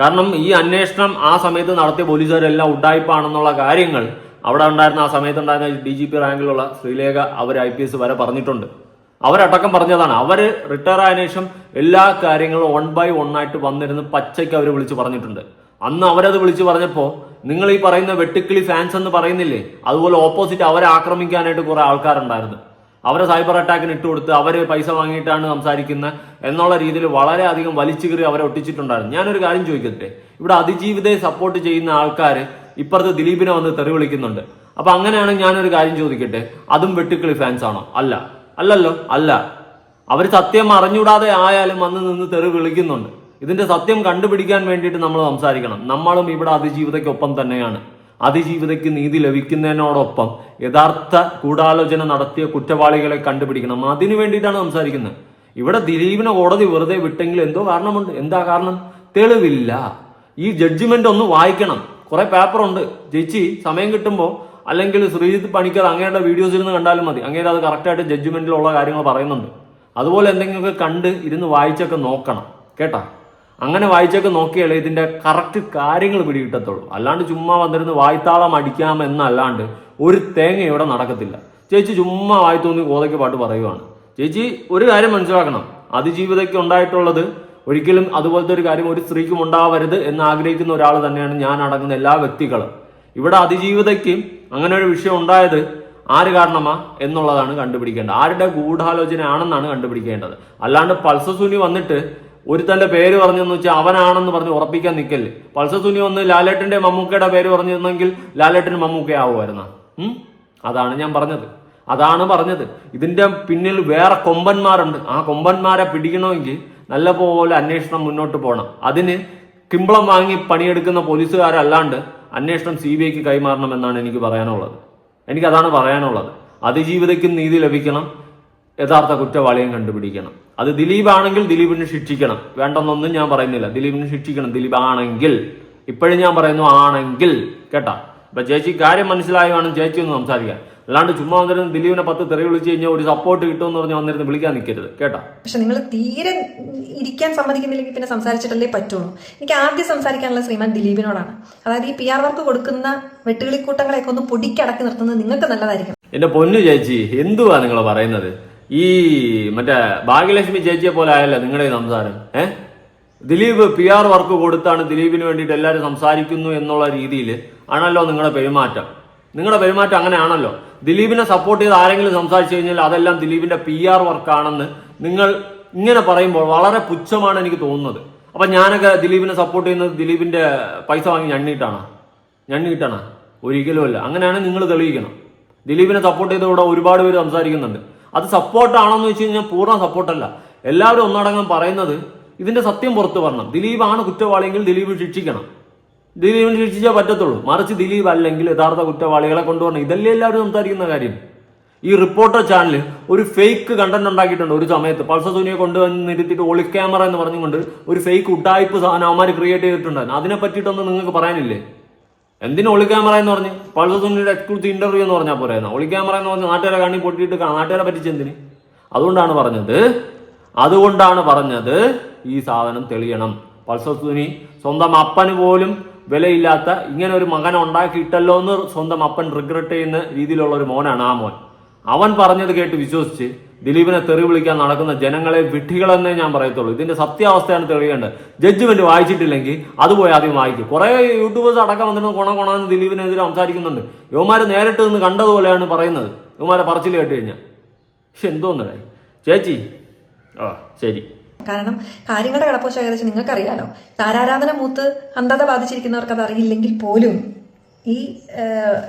S2: കാരണം ഈ അന്വേഷണം ആ സമയത്ത് നടത്തിയ പോലീസുകാരെല്ലാം ഉണ്ടായിപ്പാണെന്നുള്ള കാര്യങ്ങൾ അവിടെ ഉണ്ടായിരുന്ന ആ സമയത്ത് ഉണ്ടായിരുന്ന ഡി ജി പി റാങ്കിലുള്ള ശ്രീലേഖ അവർ ഐ പി എസ് വരെ പറഞ്ഞിട്ടുണ്ട്. അവരടക്കം പറഞ്ഞതാണ്. അവർ റിട്ടയർ ആയതിനു ശേഷം എല്ലാ കാര്യങ്ങളും വൺ ബൈ വൺ ആയിട്ട് വന്നിരുന്ന് പച്ചയ്ക്ക് അവർ വിളിച്ച് പറഞ്ഞിട്ടുണ്ട്. അന്ന് അവരത് വിളിച്ച് പറഞ്ഞപ്പോൾ നിങ്ങൾ ഈ പറയുന്ന വെട്ടുക്കിളി ഫാൻസ് എന്ന് പറയുന്നില്ലേ? അതുപോലെ ഓപ്പോസിറ്റ് അവരെ ആക്രമിക്കാനായിട്ട് കുറെ ആൾക്കാരുണ്ടായിരുന്നു. അവരെ സൈബർ അറ്റാക്കിന് ഇട്ട് കൊടുത്ത് അവർ പൈസ വാങ്ങിയിട്ടാണ് സംസാരിക്കുന്നത് എന്നുള്ള രീതിയിൽ വളരെയധികം വലിച്ചു കീറി അവരെ ഒട്ടിച്ചിട്ടുണ്ടായിരുന്നു. ഞാനൊരു കാര്യം ചോദിക്കട്ടെ? ഇവിടെ അതിജീവിതയെ സപ്പോർട്ട് ചെയ്യുന്ന ആൾക്കാർ ഇപ്പുറത്ത് ദിലീപിനെ വന്ന് തെറി വിളിക്കുന്നുണ്ട്. അപ്പൊ അങ്ങനെയാണെങ്കിൽ ഞാനൊരു കാര്യം ചോദിക്കട്ടെ? അതും വെട്ടുക്കിളി ഫാൻസ് ആണോ? അല്ല. അല്ലല്ലോ. അല്ല. അവർ സത്യം അറിഞ്ഞൂടാതെ ആയാലും വന്ന് നിന്ന് തെറി വിളിക്കുന്നുണ്ട്. ഇതിന്റെ സത്യം കണ്ടുപിടിക്കാൻ വേണ്ടിയിട്ട് നമ്മൾ സംസാരിക്കണം. നമ്മളും ഇവിടെ അതിജീവിതയ്ക്കൊപ്പം തന്നെയാണ്. അതിജീവിതയ്ക്ക് നീതി ലഭിക്കുന്നതിനോടൊപ്പം യഥാർത്ഥ ഗൂഢാലോചന നടത്തിയ കുറ്റവാളികളെ കണ്ടുപിടിക്കണം. അതിനു വേണ്ടിയിട്ടാണ് സംസാരിക്കുന്നത്. ഇവിടെ ദിലീപിനെ കോടതി വെറുതെ വിട്ടെങ്കിൽ എന്തോ കാരണമുണ്ട്. എന്താ കാരണം? തെളിവില്ല. ഈ ജഡ്ജിമെന്റ് ഒന്ന് വായിക്കണം. കുറെ പേപ്പറുണ്ട് ചേച്ചി സമയം കിട്ടുമ്പോൾ അല്ലെങ്കിൽ ശ്രീജിത്ത് പണിക്കർ അങ്ങയുടെ വീഡിയോസിൽ നിന്ന് കണ്ടാലും മതി. അങ്ങേര് അത് കറക്റ്റായിട്ട് ജഡ്ജ്മെന്റിലുള്ള കാര്യങ്ങൾ പറയുന്നുണ്ട്. അതുപോലെ എന്തെങ്കിലുമൊക്കെ കണ്ട് ഇരുന്ന് വായിച്ചൊക്കെ നോക്കണം. കേട്ടാ? അങ്ങനെ വായിച്ചൊക്കെ നോക്കിയാലേ ഇതിന്റെ കറക്റ്റ് കാര്യങ്ങൾ പിടികിട്ടത്തുള്ളൂ. അല്ലാണ്ട് ചുമ്മാ വന്നിരുന്ന് വായ്ത്താളം അടിക്കാമെന്നല്ലാണ്ട് ഒരു തേങ്ങ ഇവിടെ നടക്കത്തില്ല. ചേച്ചി ചുമ്മാ വായി തോന്നി കോതയ്ക്ക് പാട്ട് പറയുവാണ്. ചേച്ചി ഒരു കാര്യം മനസ്സിലാക്കണം. അതിജീവിതയ്ക്ക് ഉണ്ടായിട്ടുള്ളത് ഒരിക്കലും അതുപോലത്തെ ഒരു കാര്യം ഒരു സ്ത്രീക്കും ഉണ്ടാവരുത് എന്ന് ആഗ്രഹിക്കുന്ന ഒരാൾ തന്നെയാണ് ഞാൻ അടങ്ങുന്ന എല്ലാ വ്യക്തികളും. ഇവിടെ അതിജീവിതയ്ക്ക് അങ്ങനെ ഒരു വിഷയം ഉണ്ടായത് ആര് കാരണമാ എന്നുള്ളതാണ് കണ്ടുപിടിക്കേണ്ടത്. ആരുടെ ഗൂഢാലോചന ആണെന്നാണ് കണ്ടുപിടിക്കേണ്ടത്. അല്ലാണ്ട് പൾസസുനി വന്നിട്ട് ഒരു തന്റെ പേര് പറഞ്ഞെന്ന് വെച്ചാൽ അവനാണെന്ന് പറഞ്ഞ് ഉറപ്പിക്കാൻ നിൽക്കല്ലേ പൾസസുനി ഒന്ന് ലാലേട്ടന്റെ മമ്മൂക്കയുടെ പേര് പറഞ്ഞിരുന്നെങ്കിൽ ലാലേട്ടൻ മമ്മൂക്ക ആവുമായിരുന്ന. അതാണ് ഞാൻ പറഞ്ഞത്. അതാണ് പറഞ്ഞത്. ഇതിന്റെ പിന്നിൽ വേറെ കൊമ്പന്മാരുണ്ട്. ആ കൊമ്പന്മാരെ പിടിക്കണമെങ്കിൽ നല്ല പോലെ അന്വേഷണം മുന്നോട്ട് പോകണം അതിന് കിമ്പളം വാങ്ങി പണിയെടുക്കുന്ന പോലീസുകാരല്ലാണ്ട് അന്വേഷണം സി ബി ഐക്ക് കൈമാറണമെന്നാണ് എനിക്ക് പറയാനുള്ളത്. എനിക്കതാണ് പറയാനുള്ളത്. അതിജീവിതയ്ക്കും നീതി ലഭിക്കണം. യഥാർത്ഥ കുറ്റവാളിയും കണ്ടുപിടിക്കണം. അത് ദിലീപ് ആണെങ്കിൽ ദിലീപിന് ശിക്ഷിക്കണം. വേണ്ടെന്നൊന്നും ഞാൻ പറയുന്നില്ല. ദിലീപിന് ശിക്ഷിക്കണം. ദിലീപ് ആണെങ്കിൽ. ഇപ്പോഴും ഞാൻ പറയുന്നു ആണെങ്കിൽ. കേട്ടാ? ഇപ്പൊ ചേച്ചി കാര്യം മനസ്സിലായാണ് വേണം ചേച്ചി ഒന്ന് സംസാരിക്കാം അല്ലാണ്ട് ചുമ്മാ വന്നിരുന്ന് ദിലീപിനെ പത്ത് തെറി വിളിച്ചു കഴിഞ്ഞാൽ ഒരു സപ്പോർട്ട് കിട്ടുമെന്ന് പറഞ്ഞ് വന്നിരുന്ന് വിളിക്കാൻ നിൽക്കരുത് കേട്ടോ?
S1: പക്ഷെ നിങ്ങൾ തീരെ ഇരിക്കാൻ സമ്മതിക്കുന്നില്ലെങ്കിൽ പിന്നെ സംസാരിച്ചിട്ടല്ലേ പറ്റുള്ളൂ. എനിക്ക് ആദ്യം സംസാരിക്കാനുള്ള ശ്രീമാൻ ദിലീപിനോടാണ്. അതായത് ഈ പി ആർ വർക്ക് കൊടുക്കുന്ന വെട്ടുകിളിക്കൂട്ടങ്ങളെയൊക്കെ ഒന്ന് പൊടിക്കടക്കി നിർത്തുന്നത് നിങ്ങൾക്ക് നല്ലതായിരിക്കും.
S2: എന്റെ പൊന്നു ചേച്ചി എന്തുവാ നിങ്ങൾ പറയുന്നത്? ഈ മറ്റേ ഭാഗ്യലക്ഷ്മി ചേച്ചിയെ പോലെ ആയല്ല നിങ്ങളുടെ ഈ സംസാരം ഏ? ദിലീപ് പി ആർ വർക്ക് കൊടുത്താണ് ദിലീപിന് വേണ്ടിയിട്ട് എല്ലാവരും സംസാരിക്കുന്നു എന്നുള്ള രീതിയിൽ ആണല്ലോ നിങ്ങളുടെ പെരുമാറ്റം. നിങ്ങളുടെ പെരുമാറ്റം അങ്ങനെയാണല്ലോ. ദിലീപിനെ സപ്പോർട്ട് ചെയ്ത് ആരെങ്കിലും സംസാരിച്ചു കഴിഞ്ഞാൽ അതെല്ലാം ദിലീപിന്റെ പി ആർ വർക്കാണെന്ന് നിങ്ങൾ ഇങ്ങനെ പറയുമ്പോൾ വളരെ പുച്ഛമാണ് എനിക്ക് തോന്നുന്നത്. അപ്പൊ ഞാനൊക്കെ ദിലീപിനെ സപ്പോർട്ട് ചെയ്യുന്നത് ദിലീപിന്റെ പൈസ വാങ്ങി ഞണ്ണിട്ടാണോ? ഞണ്ണിയിട്ടാണ് ഒരിക്കലും അല്ല. അങ്ങനെയാണ് നിങ്ങൾ തെളിയിക്കണം. ദിലീപിനെ സപ്പോർട്ട് ചെയ്ത ഇവിടെ ഒരുപാട് പേര് സംസാരിക്കുന്നുണ്ട്. അത് സപ്പോർട്ടാണോന്ന് വെച്ച് കഴിഞ്ഞാൽ പൂർണ സപ്പോർട്ടല്ല. എല്ലാവരും ഒന്നടങ്കം പറയുന്നത് ഇതിന്റെ സത്യം പുറത്തു വരണം. ദിലീപാണ് കുറ്റവാളിയെങ്കിൽ ദിലീപ് ശിക്ഷിക്കണം. ദിലീപിനെ ശിക്ഷിച്ചേ പറ്റത്തുള്ളൂ. മറിച്ച് ദിലീപ് അല്ലെങ്കിൽ യഥാർത്ഥ കുറ്റവാളികളെ കൊണ്ടുവരണം. ഇതല്ലേ എല്ലാവരും സംസാരിക്കുന്ന കാര്യം. ഈ റിപ്പോർട്ടർ ചാനൽ ഒരു ഫേക്ക് കണ്ടന്റ് ഉണ്ടാക്കിയിട്ടുണ്ട് ഒരു സമയത്ത്. പൾസ സുനിയെ കൊണ്ടുവന്ന് നിർത്തിയിട്ട് ഒളി ക്യാമറ എന്ന് പറഞ്ഞുകൊണ്ട് ഒരു ഫേക്ക് ഉട്ടായ്പ് സാധനം അവന്മാർ ക്രിയേറ്റ് ചെയ്തിട്ടുണ്ടായിരുന്നു. അതിനെ പറ്റിയിട്ടൊന്നും നിങ്ങൾക്ക് പറയാനില്ലേ? എന്തിനു ഒളി ക്യാമറ എന്ന് പറഞ്ഞ്? സുനിയുടെ എക്സ്ക്ലൂസീവ് ഇന്റർവ്യൂ എന്ന് പറഞ്ഞാൽ പോരായിരുന്നു ഒളി ക്യാമറ എന്ന് പറഞ്ഞ് നാട്ടുകാരെ കണ്ണി പൊട്ടിയിട്ട് നാട്ടുകാരെ പറ്റിച്ചെന്തിന് അതുകൊണ്ടാണ് പറഞ്ഞത്. അതുകൊണ്ടാണ് പറഞ്ഞത് ഈ സാധനം തെളിയണം. പൾസർ സുനി സ്വന്തം അപ്പന് പോലും വിലയില്ലാത്ത ഇങ്ങനെ ഒരു മകനെ ഉണ്ടാക്കിയിട്ടല്ലോ എന്ന് സ്വന്തം അപ്പൻ റിഗ്രറ്റ് ചെയ്യുന്ന രീതിയിലുള്ള ഒരു മോനാണ് ആ മോൻ. അവൻ പറഞ്ഞത് കേട്ട് വിശ്വസിച്ച് ദിലീപിനെ തെറി വിളിക്കാൻ നടക്കുന്ന ജനങ്ങളെ വിഡ്ഢികളെന്നേ ഞാൻ പറയത്തുള്ളൂ. ഇതിന്റെ സത്യാവസ്ഥയാണ് തെളിയേണ്ടത്. ജഡ്ജ്മെന്റ് വായിച്ചിട്ടില്ലെങ്കിൽ അത് പോയി ആദ്യം വായിക്കും. കുറെ യൂട്യൂബേഴ്സ് അടക്കം വന്നിട്ട് കൊണ കൊണാന്ന് ദിലീപിനെതിരെ സംസാരിക്കുന്നുണ്ട്. യുവമാരെ നേരിട്ട് നിന്ന് കണ്ടതുപോലെയാണ് പറയുന്നത്. യുവമാരെ പറച്ചിൽ കേട്ട് കഴിഞ്ഞാൽ പക്ഷെ ചേച്ചി? ആ ശരി.
S1: കാരണം കാര്യങ്ങളുടെ കടപ്പോശം ഏകദേശം നിങ്ങൾക്കറിയാലോ. താരാരാധന മൂത്ത് അന്ധത ബാധിച്ചിരിക്കുന്നവർക്ക് അത് അറിയില്ലെങ്കിൽ പോലും. ഈ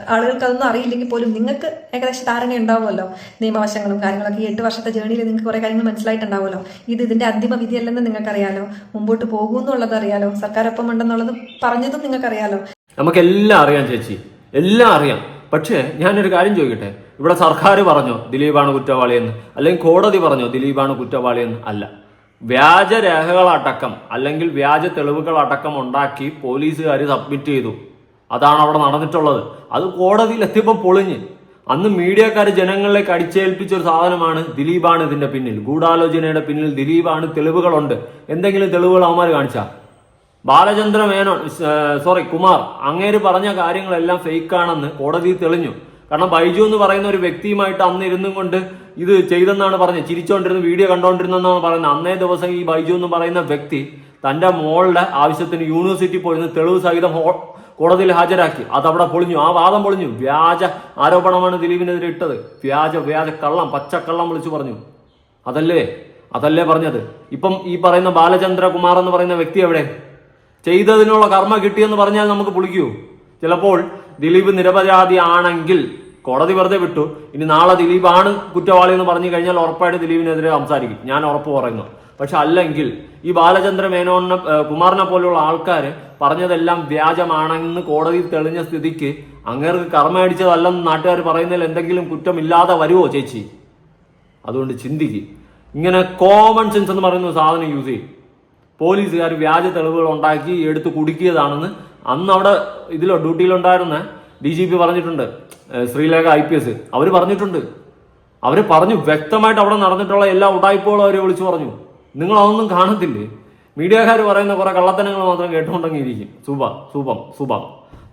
S1: ആളുകൾക്ക് അതൊന്നും അറിയില്ലെങ്കിൽ പോലും നിങ്ങൾക്ക് ഏകദേശം ധാരണ ഉണ്ടാവുമല്ലോ. നിയമവശങ്ങളും കാര്യങ്ങളൊക്കെ ഈ എട്ട് വർഷത്തെ ജേണിയിൽ നിങ്ങൾക്ക് കുറേ കാര്യങ്ങൾ മനസ്സിലായിട്ടുണ്ടാവുമല്ലോ. ഇത് ഇതിന്റെ അന്തിമ വിധിയല്ലെന്ന് നിങ്ങൾക്കറിയാലോ. മുമ്പോട്ട് പോകുമെന്നുള്ളത് അറിയാലോ. സർക്കാർ ഒപ്പം ഉണ്ടെന്നുള്ളത് പറഞ്ഞതും നിങ്ങൾക്കറിയാലോ.
S2: നമുക്കെല്ലാം അറിയാം ചേച്ചി. എല്ലാം അറിയാം. പക്ഷേ ഞാനൊരു കാര്യം ചോദിക്കട്ടെ? ഇവിടെ സർക്കാർ പറഞ്ഞോ ദിലീപാണ് കുറ്റവാളിയെന്ന്? അല്ലെങ്കിൽ കോടതി പറഞ്ഞോ ദിലീപാണ് കുറ്റവാളിയെന്ന്? അല്ല. വ്യാജരേഖകളടക്കം അല്ലെങ്കിൽ വ്യാജ തെളിവുകളടക്കം ഉണ്ടാക്കി പോലീസുകാർ സബ്മിറ്റ് ചെയ്തു. അതാണ് അവിടെ നടന്നിട്ടുള്ളത്. അത് കോടതിയിൽ എത്തിയപ്പോൾ പൊളിഞ്ഞ്. അന്ന് മീഡിയക്കാർ ജനങ്ങളിലേക്ക് അടിച്ചേൽപ്പിച്ച ഒരു സാധനമാണ് ദിലീപാണ് ഇതിന്റെ പിന്നിൽ. ഗൂഢാലോചനയുടെ പിന്നിൽ ദിലീപാണ് തെളിവുകളുണ്ട്. എന്തെങ്കിലും തെളിവുകൾ അവന്മാർ കാണിച്ച? ബാലചന്ദ്ര മേനോൻ സോറി കുമാർ അങ്ങേര് പറഞ്ഞ കാര്യങ്ങളെല്ലാം ഫേക്കാണെന്ന് കോടതിയിൽ തെളിഞ്ഞു. കാരണം ബൈജു എന്ന് പറയുന്ന ഒരു വ്യക്തിയുമായിട്ട് അന്ന് ഇരുന്നും കൊണ്ട് ഇത് ചെയ്തെന്നാണ് പറഞ്ഞത്. ചിരിച്ചുകൊണ്ടിരുന്ന വീഡിയോ കണ്ടുകൊണ്ടിരുന്നെന്നാണ് പറയുന്നത്. അന്നേ ദിവസം ഈ ബൈജു എന്ന് പറയുന്ന വ്യക്തി തന്റെ മോളുടെ ആവശ്യത്തിന് യൂണിവേഴ്സിറ്റി പോയിരുന്ന തെളിവ് സഹിതം കോടതിയിൽ ഹാജരാക്കി. അതവിടെ പൊളിഞ്ഞു. ആ വാദം പൊളിഞ്ഞു. വ്യാജ ആരോപണമാണ് ദിലീപിനെതിരെ ഇട്ടത്. വ്യാജ വ്യാജ കള്ളം പച്ചക്കള്ളം വിളിച്ചു പറഞ്ഞു. അതല്ലേ? അതല്ലേ പറഞ്ഞത്? ഇപ്പം ഈ പറയുന്ന ബാലചന്ദ്രകുമാർ എന്ന് പറയുന്ന വ്യക്തി എവിടെ? ചെയ്തതിനുള്ള കർമ്മ കിട്ടിയെന്ന് പറഞ്ഞാൽ നമുക്ക് പുളിക്കൂ. ചിലപ്പോൾ ദിലീപ് നിരപരാധി ആണെങ്കിൽ കോടതി വെറുതെ വിട്ടു. ഇനി നാളെ ദിലീപാണ് കുറ്റവാളി എന്ന് പറഞ്ഞു കഴിഞ്ഞാൽ ഉറപ്പായിട്ട് ദിലീപിനെതിരെ സംസാരിക്കും. ഞാൻ ഉറപ്പ് പറയുന്നു. പക്ഷെ അല്ലെങ്കിൽ ഈ ബാലചന്ദ്ര മേനോനെ കുമാറിനെ പോലുള്ള ആൾക്കാർ പറഞ്ഞതെല്ലാം വ്യാജമാണെന്ന് കോടതി തെളിഞ്ഞ സ്ഥിതിക്ക് അങ്ങേർക്ക് കർമ്മ അടിച്ചതല്ലെന്ന് നാട്ടുകാർ പറയുന്നതിൽ എന്തെങ്കിലും കുറ്റമില്ലാതെ വരുമോ ചേച്ചി? അതുകൊണ്ട് ചിന്തിക്ക്. ഇങ്ങനെ കോമൺ സെൻസ് എന്ന് പറയുന്ന സാധനം യൂസ് ചെയ്യും. പോലീസുകാർ വ്യാജ തെളിവുകൾ ഉണ്ടാക്കി എടുത്ത് കുടുക്കിയതാണെന്ന് അന്ന് അവിടെ ഇതിലോ ഡ്യൂട്ടിയിലുണ്ടായിരുന്ന ഡി ജി പി പറഞ്ഞിട്ടുണ്ട്. ശ്രീലേഖ ഐ പി എസ് അവർ പറഞ്ഞിട്ടുണ്ട്. അവർ പറഞ്ഞു വ്യക്തമായിട്ട് അവിടെ നടന്നിട്ടുള്ള എല്ലാ ഉടായ്പകളും അവർ വിളിച്ചു പറഞ്ഞു. നിങ്ങൾ അതൊന്നും കാണത്തില്ലേ? മീഡിയക്കാർ പറയുന്ന കുറെ കള്ളത്തനങ്ങൾ മാത്രം കേട്ടുകൊണ്ടെങ്കിൽ ഇരിക്കും സൂപ്പർ സൂപ്പം സൂപ്പർ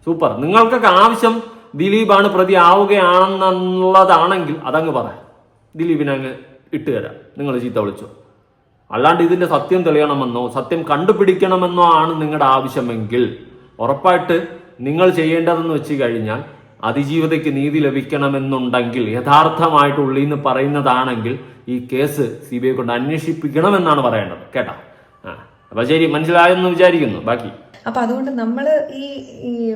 S2: സൂപ്പർ. നിങ്ങൾക്കൊക്കെ ആവശ്യം ദിലീപാണ് പ്രതി ആവുകയാണെന്നുള്ളതാണെങ്കിൽ അതങ്ങ് പറയാം ദിലീപിനെ അങ്ങ് ഇട്ട് തരാം. നിങ്ങൾ ചീത്ത വിളിച്ചോ. അല്ലാണ്ട് ഇതിന്റെ സത്യം തെളിയണമെന്നോ സത്യം കണ്ടുപിടിക്കണമെന്നോ ആണ് നിങ്ങളുടെ ആവശ്യമെങ്കിൽ. ഉറപ്പായിട്ട് നിങ്ങൾ ചെയ്യേണ്ടതെന്ന് വെച്ച് കഴിഞ്ഞാൽ അതിജീവിതയ്ക്ക് നീതി ലഭിക്കണമെന്നുണ്ടെങ്കിൽ യഥാർത്ഥമായിട്ട് ഉള്ളിൽ നിന്ന് പറയുന്നതാണെങ്കിൽ ഈ കേസ് സി ബി ഐ കൊണ്ട് അന്വേഷിപ്പിക്കണമെന്നാണ് പറയേണ്ടത്. കേട്ടാ? ആ. അപ്പൊ ശരി മനസ്സിലായെന്ന് വിചാരിക്കുന്നു. ബാക്കി.
S1: അപ്പൊ അതുകൊണ്ട് നമ്മൾ ഈ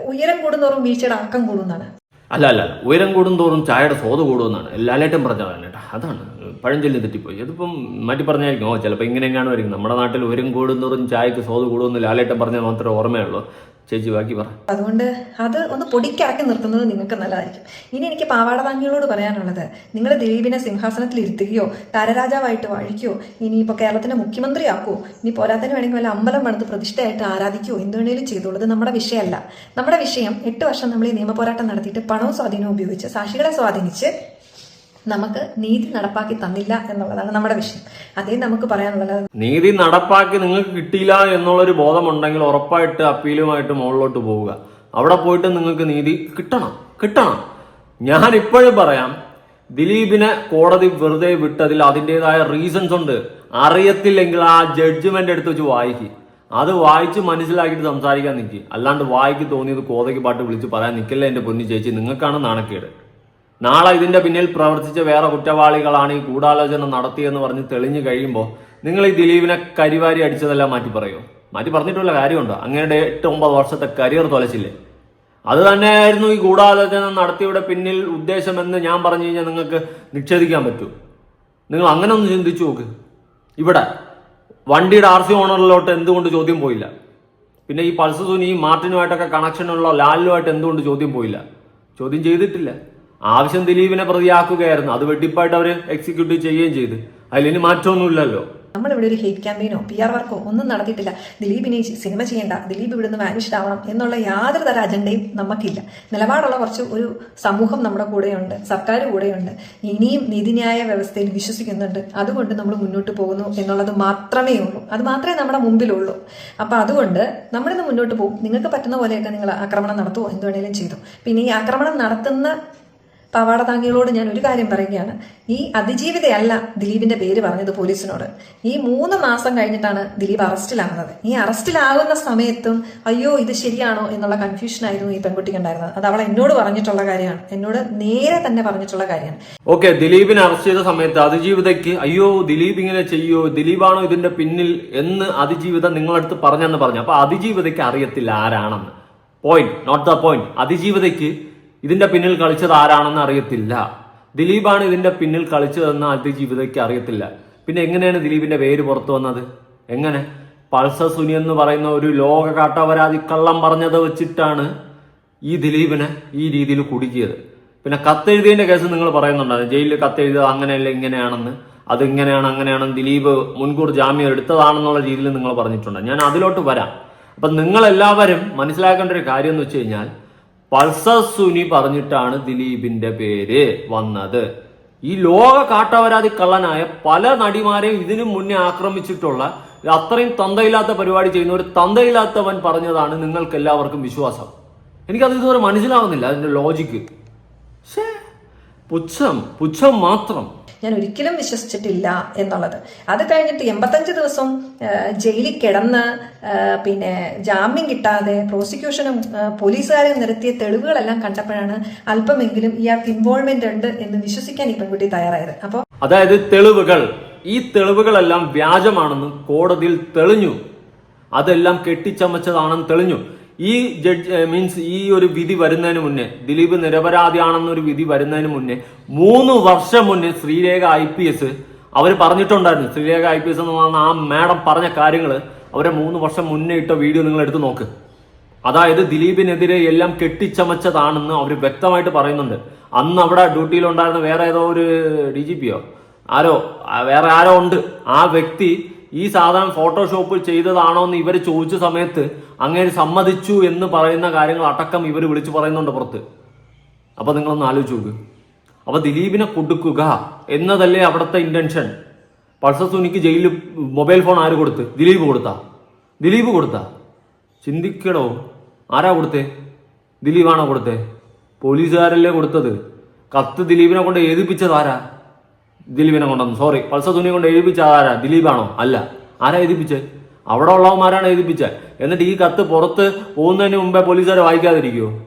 S1: ഉയരം കൂടുന്നോറും വീഴ്ചയുടെ അക്കം കൂടുന്നതാണ്.
S2: അല്ല അല്ല. ഉയരം കൂടുന്തോറും ചായയുടെ സ്വാദ് കൂടുമെന്നാണ് ലാലേട്ടൻ പറഞ്ഞതാണ് കേട്ടോ. അതാണ്. പഴഞ്ചൊല്ലി തെറ്റിപ്പോയി. അതിപ്പം മാറ്റി പറഞ്ഞായിരിക്കും. ഓ ചിലപ്പോൾ ഇങ്ങനെയാണ് വരുന്നത് നമ്മുടെ നാട്ടിൽ ഉയരം കൂടുന്തോറും ചായക്ക് സ്വാദ് കൂടുമെന്ന് ലാലേട്ടൻ പറഞ്ഞാൽ മാത്രമേ ഓർമ്മയുള്ളൂ. ചേച്ചി ബാക്കി പറ.
S1: അതുകൊണ്ട് അത് ഒന്ന് പൊടിക്കാക്കി നിർത്തുന്നത് നിങ്ങൾക്ക് നല്ലതായിരിക്കും. ഇനി എനിക്ക് പാവാട പറയാനുള്ളത് നിങ്ങൾ ദിലീപിനെ സിംഹാസനത്തിൽ ഇരുത്തുകയോ താരരാജാവായിട്ട് വാഴിക്കുകയോ ഇനിയിപ്പോൾ കേരളത്തിന്റെ മുഖ്യമന്ത്രിയാക്കോ ഇനി പോരാത്തതിന് വേണമെങ്കിൽ വല്ല അമ്പലം പണിത് പ്രതിഷ്ഠയായിട്ട് ആരാധിക്കുകയോ എന്ത് വേണേലും ചെയ്തോളൂ. നമ്മുടെ വിഷയമല്ല. നമ്മുടെ വിഷയം എട്ട് വർഷം നമ്മൾ ഈ നിയമ പോരാട്ടം നടത്തിയിട്ട് പണവും സ്വാധീനവും ഉപയോഗിച്ച് സാക്ഷികളെ സ്വാധീനിച്ച് നമുക്ക് നീതി നടപ്പാക്കി തന്നില്ല എന്നുള്ളതാണ് നമ്മുടെ വിഷയം. അതേ നമുക്ക് പറയാനുള്ളത്.
S2: നീതി നടപ്പാക്കി നിങ്ങൾക്ക് കിട്ടിയില്ല എന്നുള്ളൊരു ബോധമുണ്ടെങ്കിൽ ഉറപ്പായിട്ട് അപ്പീലുമായിട്ട് മുകളിലോട്ട് പോവുക. അവിടെ പോയിട്ട് നിങ്ങൾക്ക് നീതി കിട്ടണം. കിട്ടണം. ഞാൻ ഇപ്പോഴും പറയാം ദിലീപിനെ കോടതി വെറുതെ വിട്ടതിൽ അതിന്റെതായ റീസൺസ് ഉണ്ട്. അറിയത്തില്ലെങ്കിൽ ആ ജഡ്ജ്മെന്റ് എടുത്ത് വെച്ച് വായിക്കും. അത് വായിച്ച് മനസ്സിലാക്കിയിട്ട് സംസാരിക്കാൻ നിൽക്കി അല്ലാണ്ട് വായിക്ക് തോന്നിയത് കോതയ്ക്ക് പാട്ട് വിളിച്ച് പറയാൻ നിൽക്കില്ല എന്റെ പൊന്നു ചേച്ചി. നിങ്ങൾക്കാണ് നാണക്കേട്. നാളെ ഇതിന്റെ പിന്നിൽ പ്രവർത്തിച്ച വേറെ കുറ്റവാളികളാണ് ഈ ഗൂഢാലോചന നടത്തിയെന്ന് പറഞ്ഞ് തെളിഞ്ഞു കഴിയുമ്പോൾ നിങ്ങൾ ഈ ദിലീപിനെ കരിവാരി അടിച്ചതെല്ലാം മാറ്റി പറയോ? മാറ്റി പറഞ്ഞിട്ടുള്ള കാര്യമുണ്ടോ? അങ്ങനെ എട്ട് ഒമ്പത് വർഷത്തെ കരിയർ തൊലച്ചില്ലേ? അത് തന്നെയായിരുന്നു ഈ ഗൂഢാലോചന നടത്തിയുടെ പിന്നിൽ ഉദ്ദേശമെന്ന് ഞാൻ പറഞ്ഞു കഴിഞ്ഞാൽ നിങ്ങൾക്ക് നിക്ഷേപിക്കാൻ പറ്റൂ. നിങ്ങൾ അങ്ങനെ ഒന്ന് ചിന്തിച്ചു നോക്ക്. ഇവിടെ വണ്ടിയുടെ ആർ സി ഓണറിലോട്ട് എന്തുകൊണ്ട് ചോദ്യം പോയില്ല? പിന്നെ ഈ പൾസ് സുനി ഈ മാർട്ടിനുമായിട്ടൊക്കെ കണക്ഷനുള്ള ലാലിനുമായിട്ട് എന്തുകൊണ്ട് ചോദ്യം പോയില്ല? ചോദ്യം ചെയ്തിട്ടില്ല. ആവശ്യം ദിലീപിനെ പ്രതിയാക്കുകയായിരുന്നു. അത് വെട്ടിപ്പായിട്ട് അവർ എക്സിക്യൂട്ടീവ് ചെയ്യുകയും ചെയ്ത്. അതിലിനി മാറ്റമൊന്നുമില്ലല്ലോ.
S1: നമ്മളിവിടെ ഒരു ഹെയ്റ്റ് ക്യാമ്പയിനോ പി ആർ വർക്കോ ഒന്നും നടത്തിയിട്ടില്ല. ദിലീപിനെ സിനിമ ചെയ്യേണ്ട ദിലീപ് ഇവിടുന്ന് വാനിഷ്ഡ് ആവണം എന്നുള്ള യാതൊരു തര അജണ്ടയും നമുക്കില്ല. നിലപാടുള്ള കുറച്ച് ഒരു സമൂഹം നമ്മുടെ കൂടെയുണ്ട് സർക്കാർ കൂടെയുണ്ട്. ഇനിയും നീതിന്യായ വ്യവസ്ഥയിൽ വിശ്വസിക്കുന്നുണ്ട്. അതുകൊണ്ട് നമ്മൾ മുന്നോട്ട് പോകുന്നു എന്നുള്ളത് മാത്രമേ ഉള്ളൂ. അത് മാത്രമേ നമ്മുടെ മുമ്പിലുള്ളൂ. അപ്പൊ അതുകൊണ്ട് നമ്മളിന്ന് മുന്നോട്ട് പോകും. നിങ്ങൾക്ക് പറ്റുന്ന പോലെയൊക്കെ നിങ്ങൾ ആക്രമണം നടത്തുമോ എന്ത് വേണേലും ചെയ്തു. പിന്നെ ഈ ആക്രമണം നടത്തുന്ന പാവാട താങ്കികളോട് ഞാൻ ഒരു കാര്യം പറയുകയാണ്. ഈ അതിജീവിതയല്ല ദിലീപിന്റെ പേര് പറഞ്ഞത് പോലീസിനോട്. ഈ മൂന്ന് മാസം കഴിഞ്ഞിട്ടാണ് ദിലീപ് അറസ്റ്റിലാകുന്നത്. ഈ അറസ്റ്റിലാകുന്ന സമയത്തും അയ്യോ ഇത് ശരിയാണോ എന്നുള്ള കൺഫ്യൂഷൻ ആയിരുന്നു ഈ പെൺകുട്ടിക്ക് ഉണ്ടായിരുന്നത്. അത് അവൾ എന്നോട് പറഞ്ഞിട്ടുള്ള കാര്യമാണ്. എന്നോട് നേരെ തന്നെ പറഞ്ഞിട്ടുള്ള കാര്യമാണ്.
S2: ഓക്കെ ദിലീപിനെ അറസ്റ്റ് ചെയ്ത സമയത്ത് അതിജീവിതയ്ക്ക് അയ്യോ ദിലീപ് ഇങ്ങനെ ചെയ്യോ ദിലീപാണോ ഇതിന്റെ പിന്നിൽ എന്ന് അതിജീവിത നിങ്ങളടുത്ത് പറഞ്ഞെന്ന് പറഞ്ഞു. അപ്പൊ അതിജീവിതയ്ക്ക് അറിയത്തില്ല ആരാണെന്ന്. പോയിന്റ് നോട്ട് ദ പോയിന്റ് അതിജീവിതയ്ക്ക് ഇതിന്റെ പിന്നിൽ കളിച്ചത് ആരാണെന്ന് അറിയത്തില്ല. ദിലീപാണ് ഇതിന്റെ പിന്നിൽ കളിച്ചതെന്ന് അതിജീവിതയ്ക്ക് അറിയത്തില്ല. പിന്നെ എങ്ങനെയാണ് ദിലീപിന്റെ പേര് പുറത്തു വന്നത്? എങ്ങനെ? പൾസർ സുനി എന്ന് പറയുന്ന ഒരു ലോക കാട്ടവരാതി കള്ളം പറഞ്ഞത് വെച്ചിട്ടാണ് ഈ ദിലീപിനെ ഈ രീതിയിൽ കുടുക്കിയത്. പിന്നെ കത്തെഴുതിയതിന്റെ കേസ് നിങ്ങൾ പറയുന്നുണ്ടായിരുന്നു. ജയിലിൽ കത്തെഴുതുക അങ്ങനെയല്ല ഇങ്ങനെയാണെന്ന്. അത് ഇങ്ങനെയാണ് അങ്ങനെയാണെന്ന് ദിലീപ് മുൻകൂർ ജാമ്യം എടുത്തതാണെന്നുള്ള രീതിയിൽ നിങ്ങൾ പറഞ്ഞിട്ടുണ്ട്. ഞാൻ അതിലോട്ട് വരാം. അപ്പൊ നിങ്ങൾ എല്ലാവരും മനസ്സിലാക്കേണ്ട ഒരു കാര്യം എന്ന് വെച്ച് കഴിഞ്ഞാൽ പൾസർ സുനി പറഞ്ഞിട്ടാണ് ദിലീപിന്റെ പേര് വന്നത്. ഈ ലോക കാട്ടവരാതി കള്ളനായ പല നടിമാരെയും ഇതിനു മുന്നേ ആക്രമിച്ചിട്ടുള്ള അത്രയും തന്തയില്ലാത്ത പരിപാടി ചെയ്യുന്ന ഒരു തന്തയില്ലാത്തവൻ പറഞ്ഞതാണ് നിങ്ങൾക്ക് എല്ലാവർക്കും വിശ്വാസം. എനിക്കത് ഇതുവരെ മനസ്സിലാവുന്നില്ല അതിന്റെ ലോജിക്ക് പുച്ഛം പുച്ഛം മാത്രം.
S1: ഞാൻ ഒരിക്കലും വിശ്വസിച്ചിട്ടില്ല എന്നുള്ളത്. അത് കഴിഞ്ഞിട്ട് എൺപത്തഞ്ച് ദിവസം ജയിലിൽ കിടന്ന് പിന്നെ ജാമ്യം കിട്ടാതെ പ്രോസിക്യൂഷനും പോലീസുകാരും നിരത്തിയ തെളിവുകളെല്ലാം കണ്ടപ്പോഴാണ് അല്പമെങ്കിലും ഇയാൾക്ക് ഇൻവോൾവ്മെന്റ് ഉണ്ട് എന്ന് വിശ്വസിക്കാൻ ഈ പെൺകുട്ടി തയ്യാറായത്. അപ്പോൾ
S2: അതായത് തെളിവുകൾ. ഈ തെളിവുകളെല്ലാം വ്യാജമാണെന്നും കോടതിയിൽ തെളിഞ്ഞു. അതെല്ലാം കെട്ടിച്ചമച്ചതാണെന്ന് തെളിഞ്ഞു. ഈ ജഡ്ജ് മീൻസ് ഈ ഒരു വിധി വരുന്നതിന് മുന്നേ ദിലീപ് നിരപരാധിയാണെന്നൊരു വിധി വരുന്നതിന് മുന്നേ മൂന്ന് വർഷം മുന്നേ ശ്രീരേഖ ഐ പി എസ് അവർ പറഞ്ഞിട്ടുണ്ടായിരുന്നു ശ്രീരേഖ ഐ പി എസ് എന്ന് പറഞ്ഞ ആ മാഡം പറഞ്ഞ കാര്യങ്ങൾ അവരെ മൂന്ന് വർഷം മുന്നേ ഇട്ട വീഡിയോ നിങ്ങൾ എടുത്ത് നോക്ക്. അതായത് ദിലീപിനെതിരെ എല്ലാം കെട്ടിച്ചമച്ചതാണെന്ന് അവർ വ്യക്തമായിട്ട് പറയുന്നുണ്ട്. അന്ന് അവിടെ ഡ്യൂട്ടിയിലുണ്ടായിരുന്ന വേറെ ഏതോ ഒരു ഡി ജി പിയോ? ആരോ വേറെ ആരോ ഉണ്ട്. ആ വ്യക്തി ഈ സാധനം ഫോട്ടോഷോപ്പ് ചെയ്തതാണോ എന്ന് ഇവർ ചോദിച്ച സമയത്ത് അങ്ങനെ സമ്മതിച്ചു എന്ന് പറയുന്ന കാര്യങ്ങൾ അടക്കം ഇവർ വിളിച്ചു പറയുന്നുണ്ട് പുറത്ത്. അപ്പോൾ നിങ്ങളൊന്ന് ആലോചിച്ച് നോക്ക്. അപ്പോൾ ദിലീപിനെ കൊടുക്കുക എന്നതല്ലേ അവിടുത്തെ ഇന്റൻഷൻ പൾസർ സുനിക്ക് ജയിലിൽ മൊബൈൽ ഫോൺ ആര് കൊടുത്ത്? ദിലീപ് കൊടുത്താ? ദിലീപ് കൊടുത്താ? ചിന്തിക്കടോ. ആരാ കൊടുത്തേ? ദിലീപാണോ കൊടുത്തേ? പോലീസുകാരല്ലേ കൊടുത്തത്. കത്ത് ദിലീപിനെ കൊണ്ട് എഴുതിപ്പിച്ചത് ആരാ? ദിലീപിനെ കൊണ്ടുവന്നു. സോറി പൾസർ തുണി കൊണ്ട് എഴുതിപ്പിച്ച ആരാ? ദിലീപാണോ? അല്ല. ആരാ എഴുതിപ്പിച്ചത് അവിടെ ഉള്ളവന്മാരാണ് എഴുതിപ്പിച്ചത് എന്നിട്ട് ഈ കത്ത് പുറത്ത് പോകുന്നതിന് മുമ്പേ പോലീസുകാരെ വായിക്കാതിരിക്കുമോ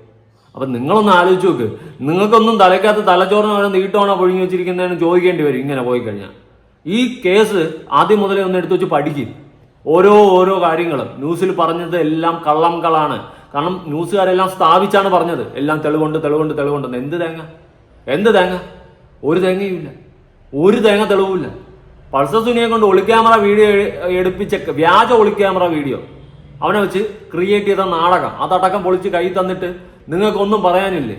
S2: അപ്പൊ നിങ്ങളൊന്ന് ആലോചിച്ച് നോക്ക്. നിങ്ങൾക്കൊന്നും തലയ്ക്കകത്ത് തലച്ചോറിന് വരെ നീട്ടമാണോ പൊഴിഞ്ഞു വെച്ചിരിക്കുന്നതെന്ന് ചോദിക്കേണ്ടി വരും ഇങ്ങനെ പോയി കഴിഞ്ഞാൽ. ഈ കേസ് ആദ്യം മുതലേ ഒന്ന് എടുത്തു വെച്ച് പഠിക്കും. ഓരോ ഓരോ കാര്യങ്ങളും. ന്യൂസിൽ പറഞ്ഞത് എല്ലാം കള്ളം കളാണ് കാരണം ന്യൂസുകാരെല്ലാം സ്ഥാപിച്ചാണ് പറഞ്ഞത്. എല്ലാം തെളിവുണ്ട് തെളിവുണ്ട് തെളിവുണ്ടെന്ന് എന്ത് തേങ്ങ? എന്ത് തേങ്ങ? ഒരു തേങ്ങയുമില്ല ഒരു തേങ്ങ തെളിവില്ല. പൾസർ സുനിയെ കൊണ്ട് ഒളിക്യാമറ വീഡിയോ എടുപ്പിച്ച വ്യാജ ഒളിക്യാമറ വീഡിയോ. അവനെ വെച്ച് ക്രിയേറ്റ് ചെയ്ത നാടകം. അതടക്കം പൊളിച്ച് കൈ തന്നിട്ട് നിങ്ങൾക്കൊന്നും പറയാനില്ലേ?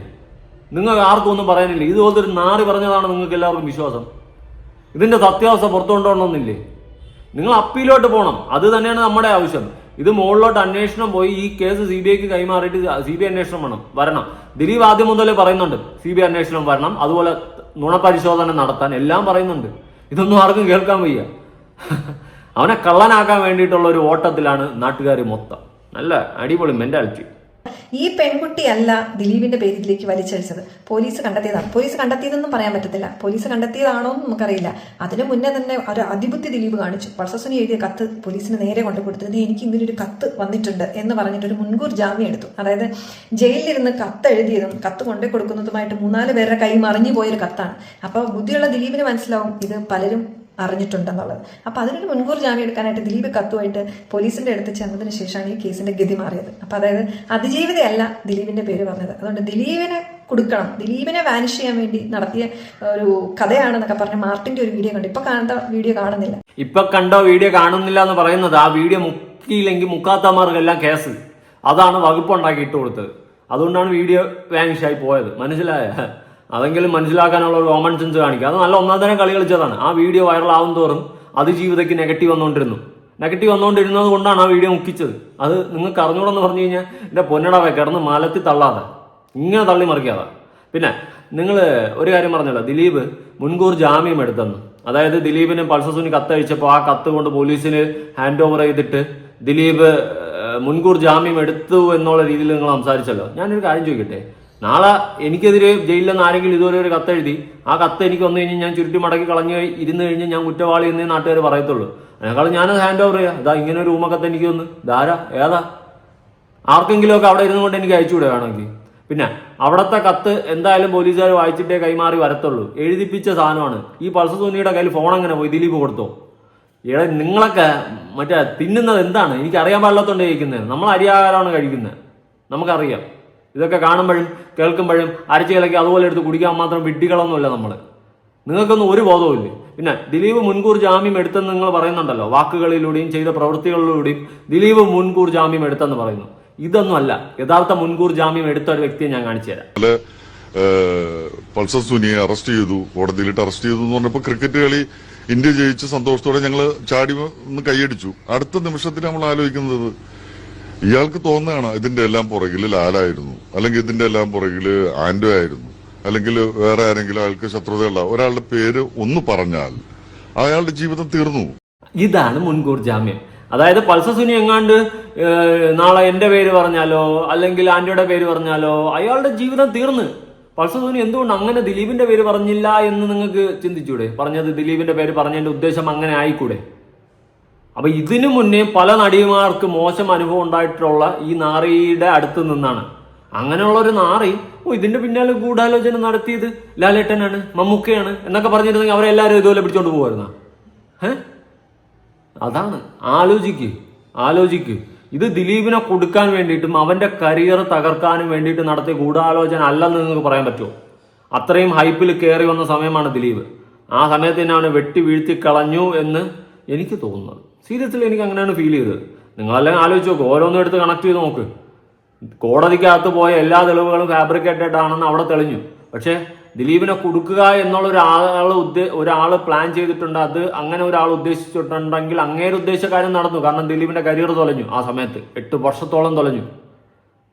S2: നിങ്ങൾക്ക് ആർക്കും ഒന്നും പറയാനില്ലേ? ഇതുപോലത്തെ ഒരു നാറി പറഞ്ഞതാണ് നിങ്ങൾക്ക് എല്ലാവർക്കും വിശ്വാസം. ഇതിന്റെ സത്യാവസ്ഥ പുറത്തുകൊണ്ടുവരണമെന്നില്ലേ? നിങ്ങൾ അപ്പീലോട്ട് പോകണം അത് തന്നെയാണ് നമ്മുടെ ആവശ്യം. ഇത് മുകളിലോട്ട് അന്വേഷണം പോയി ഈ കേസ് സി ബി ഐക്ക് കൈമാറിയിട്ട് സി ബി ഐ അന്വേഷണം വേണം. വരണം. ദിലീപ് ആദ്യം മുതലേ പറയുന്നുണ്ട് സി ബി ഐ അന്വേഷണം വരണം. അതുപോലെ നുണപരിശോധന നടത്താൻ എല്ലാം പറയുന്നുണ്ട്. ഇതൊന്നും ആർക്കും കേൾക്കാൻ വയ്യ. അവനെ കള്ളനാക്കാൻ വേണ്ടിയിട്ടുള്ള ഒരു ഓട്ടത്തിലാണ് നാട്ടുകാർ മൊത്തം. നല്ല അടിപൊളി മെന്റാലിറ്റി
S1: ഈ പെൺകുട്ടിയല്ല ദിലീപിന്റെ പേരിലേക്ക് വലിച്ചഴിച്ചത് പോലീസ് കണ്ടെത്തിയതാണ് പോലീസ് കണ്ടെത്തിയതെന്നും പറയാൻ പറ്റത്തില്ല. പോലീസ് കണ്ടെത്തിയതാണോ എന്ന് നമുക്കറിയില്ല. അതിനു മുന്നേ തന്നെ ഒരു അതിബുദ്ധി ദിലീപ് കാണിച്ചു. പൾസസുനി എഴുതിയ കത്ത് പോലീസിന് നേരെ കൊണ്ടു കൊടുത്തത് എനിക്ക് ഇങ്ങനെ ഒരു കത്ത് വന്നിട്ടുണ്ട് എന്ന് പറഞ്ഞിട്ട് ഒരു മുൻകൂർ ജാമ്യം എടുത്തു. അതായത് ജയിലിലിരുന്ന് കത്ത് എഴുതിയതും കത്ത് കൊണ്ടു കൊടുക്കുന്നതുമായിട്ട് മൂന്നാൽ പേരുടെ കൈ മറിഞ്ഞു പോയൊരു കത്താണ്. അപ്പോൾ ബുദ്ധിയുള്ള ദിലീപിന് മനസ്സിലാവും ഇത് പലരും അറിഞ്ഞിട്ടുണ്ടെന്നുള്ളത്. അപ്പോൾ അതിനൊരു മുൻകൂർ ജാമ്യം എടുക്കാനായിട്ട് ദിലീപ് കത്തുമായിട്ട് പോലീസിന്റെ അടുത്ത് ചെന്നതിന് ശേഷമാണ് ഈ കേസിന്റെ ഗതി മാറിയത്. അപ്പോൾ അതായത് അതിജീവിതയല്ല ദിലീപിന്റെ പേര് പറഞ്ഞത്. അതുകൊണ്ട് ദിലീപിനെ കൊടുക്കണം. ദിലീപിനെ വാനിഷ് ചെയ്യാൻ വേണ്ടി നടത്തിയ ഒരു കഥയാണെന്നൊക്കെ പറഞ്ഞ് മാർട്ടിന്റെ ഒരു വീഡിയോ കണ്ടു. ഇപ്പൊ കാണുന്ന വീഡിയോ കാണുന്നില്ല.
S2: ഇപ്പൊ കണ്ടോ വീഡിയോ കാണുന്നില്ല എന്ന് പറയുന്നത് ആ വീഡിയോ മുക്കിയില്ലെങ്കിൽ മുക്കാത്തമാർക്കെല്ലാം കേസ്. അതാണ് വകുപ്പ് ഉണ്ടാക്കി ഇട്ട് കൊടുത്തത്. അതുകൊണ്ടാണ് വീഡിയോ വാനിഷായി പോയത്. മനസ്സിലായ? അതെങ്കിലും മനസ്സിലാക്കാനുള്ള ഒരു കോമൺ സെൻസ് കാണിക്കുക. അത് നല്ല ഒന്നാം തന്നെ കളി കളിച്ചതാണ്. ആ വീഡിയോ വൈറൽ ആവും തോറും ജീവിതത്തിൽ നെഗറ്റീവ് വന്നുകൊണ്ടിരുന്നു. നെഗറ്റീവ് വന്നുകൊണ്ടിരുന്നത് കൊണ്ടാണ് ആ വീഡിയോ മുക്കിച്ചത്. അത് നിങ്ങൾക്ക് അറിഞ്ഞൂടെന്ന് പറഞ്ഞു കഴിഞ്ഞാൽ എന്റെ പൊന്നടവെ കിടന്ന് മലത്തി തള്ളാതെ. ഇങ്ങനെ തള്ളി മറിക്കാതെ. പിന്നെ നിങ്ങൾ ഒരു കാര്യം പറഞ്ഞല്ലോ ദിലീപ് മുൻകൂർ ജാമ്യം എടുത്തെന്ന്. അതായത് ദിലീപിന് പൾസസുനി കത്തയച്ചപ്പോൾ ആ കത്ത് കൊണ്ട് പോലീസിന് ഹാൻഡ് ഓവർ ചെയ്തിട്ട് ദിലീപ് മുൻകൂർ ജാമ്യം എടുത്തു എന്നുള്ള രീതിയിൽ നിങ്ങൾ സംസാരിച്ചല്ലോ. ഞാനൊരു കാര്യം ചോദിക്കട്ടെ? നാളെ എനിക്കെതിരെ ജയിലിൽ നിന്ന് ആരെങ്കിലും ഇതുവരെ ഒരു കത്ത് എഴുതി ആ കത്ത് എനിക്ക് വന്നു കഴിഞ്ഞാൽ ഞാൻ ചുരുട്ടി മടക്കി കളഞ്ഞു ഇരുന്ന് കഴിഞ്ഞ് ഞാൻ കുറ്റവാളി എന്നേ നാട്ടുകാർ പറയത്തുള്ളൂ. അതിനേക്കാളും ഞാനത് ഹാൻഡ് ഓവർ ചെയ്യാം. ഇതാ ഇങ്ങനെ ഒരു റൂമൊക്കെ എനിക്ക് വന്ന് ധാരാ ഏതാ? ആർക്കെങ്കിലും ഒക്കെ അവിടെ ഇരുന്നു കൊണ്ട് എനിക്ക് അയച്ചു വേണമെങ്കിൽ. പിന്നെ അവിടത്തെ കത്ത് എന്തായാലും പോലീസുകാർ വായിച്ചിട്ടേ കൈമാറി വരത്തുള്ളൂ. എഴുതിപ്പിച്ച സാധനമാണ്. ഈ പൾസ സുനിയുടെ കയ്യിൽ ഫോൺ അങ്ങനെ പോയി? ദിലീപ് കൊടുത്തോ? ഇവിടെ നിങ്ങളൊക്കെ മറ്റേ തിന്നുന്നത് എന്താണ്? എനിക്ക് അറിയാൻ പാടില്ലാത്തോണ്ട് കഴിക്കുന്നത് നമ്മൾ അരിയാഹാരമാണ് കഴിക്കുന്നത് നമുക്കറിയാം. ഇതൊക്കെ കാണുമ്പോഴും കേൾക്കുമ്പോഴും അരച്ചു കിളക്കി അതുപോലെ എടുത്ത് കുടിക്കാൻ മാത്രം വിഡ്ഢികളൊന്നുമില്ല നമ്മൾ നിങ്ങൾക്കൊന്നും ഒരു ബോധവും പിന്നെ ദിലീപ് മുൻകൂർ ജാമ്യം എടുത്തെന്ന് നിങ്ങൾ പറയുന്നുണ്ടല്ലോ വാക്കുകളിലൂടെയും ചെയ്ത പ്രവൃത്തികളിലൂടെയും ദിലീപ് മുൻകൂർ ജാമ്യം എടുത്തെന്ന് പറയുന്നു. ഇതൊന്നും അല്ല. യഥാർത്ഥ മുൻകൂർ ജാമ്യം എടുത്ത ഒരു വ്യക്തിയെ ഞാൻ കാണിച്ചു തരാം.
S3: പൾസർ സുനിയെ അറസ്റ്റ് ചെയ്തു കോടതിയിലിട്ട് അറസ്റ്റ് ചെയ്തു എന്ന് പറഞ്ഞപ്പോൾ ക്രിക്കറ്റ് കളി ഇന്ത്യ ജയിച്ച് സന്തോഷത്തോടെ ഞങ്ങൾ ചാടി കൈയടിച്ചു. അടുത്ത നിമിഷത്തിൽ നമ്മൾ ആലോചിക്കുന്നത് ഇയാൾക്ക് തോന്നുകയാണ് ഇതിന്റെ എല്ലാം പുറകിൽ ലാലായിരുന്നു അല്ലെങ്കിൽ ഇതിന്റെ എല്ലാം പുറകിൽ ആൻഡോ ആയിരുന്നു അല്ലെങ്കിൽ വേറെ ആരെങ്കിലും അയാൾക്ക് ശത്രുതയുള്ള ഒരാളുടെ പേര് ഒന്ന് പറഞ്ഞാൽ അയാളുടെ ജീവിതം തീർന്നു.
S2: ഇതാണ് മുൻകൂർ ജാമ്യം. അതായത് പൾസർ സുനി എങ്ങാണ്ട് നാളെ എന്റെ പേര് പറഞ്ഞാലോ അല്ലെങ്കിൽ ആന്റിയുടെ പേര് പറഞ്ഞാലോ അയാളുടെ ജീവിതം തീർന്ന്. പൾസർ സുനി എന്തുകൊണ്ട് അങ്ങനെ ദിലീപിന്റെ പേര് പറഞ്ഞില്ല എന്ന് നിങ്ങൾക്ക് ചിന്തിച്ചൂടെ? പറഞ്ഞത് ദിലീപിന്റെ പേര് പറഞ്ഞതിന്റെ ഉദ്ദേശം അങ്ങനെ ആയിക്കൂടെ? അപ്പൊ ഇതിനു മുന്നേ പല നടിമാർക്ക് മോശം അനുഭവം ഉണ്ടായിട്ടുള്ള ഈ നാറിയുടെ അടുത്ത് നിന്നാണ്. അങ്ങനെയുള്ള ഒരു നാറി ഓ ഇതിന്റെ പിന്നാലെ ഗൂഢാലോചന നടത്തിയത് ലാലേട്ടനാണ് മമ്മൂക്കയാണ് എന്നൊക്കെ പറഞ്ഞിരുന്നെങ്കിൽ അവരെല്ലാവരും ഇതുപോലെ പിടിച്ചോണ്ട് പോകുമായിരുന്ന അതാണ്. ആലോചിക്ക് ആലോചിക്ക്. ഇത് ദിലീപിനെ കൊടുക്കാൻ വേണ്ടിയിട്ടും അവന്റെ കരിയർ തകർക്കാനും വേണ്ടിയിട്ട് നടത്തിയ ഗൂഢാലോചന അല്ലെന്ന് നിങ്ങൾക്ക് പറയാൻ പറ്റുമോ? അത്രയും ഹൈപ്പിൽ കയറി വന്ന സമയമാണ് ദിലീപ്. ആ സമയത്ത് തന്നെ അവനെ വെട്ടി വീഴ്ത്തി കളഞ്ഞു എന്ന് എനിക്ക് തോന്നുന്നത്. സീരിയസ്ലി എനിക്ക് അങ്ങനെയാണ് ഫീൽ ചെയ്തത്. നിങ്ങളെല്ലാം ആലോചിച്ച് നോക്ക് ഓരോന്നും എടുത്ത് കണക്ട് ചെയ്ത് നോക്ക്. കോടതിക്കകത്ത് പോയ എല്ലാ തെളിവുകളും ഫാബ്രിക്കേറ്റഡ് ആണെന്ന് അവിടെ തെളിഞ്ഞു. പക്ഷേ ദിലീപിനെ കൊടുക്കുക എന്നുള്ള ഒരാൾ ഉദ്ദേ ഒരാൾ പ്ലാൻ ചെയ്തിട്ടുണ്ട് അത് അങ്ങനെ ഒരാൾ ഉദ്ദേശിച്ചിട്ടുണ്ടെങ്കിൽ അങ്ങേര് ഉദ്ദേശിച്ച കാര്യം നടന്നു. കാരണം ദിലീപിന്റെ കരിയർ തൊലഞ്ഞു ആ സമയത്ത്. എട്ട് വർഷത്തോളം തൊലഞ്ഞു.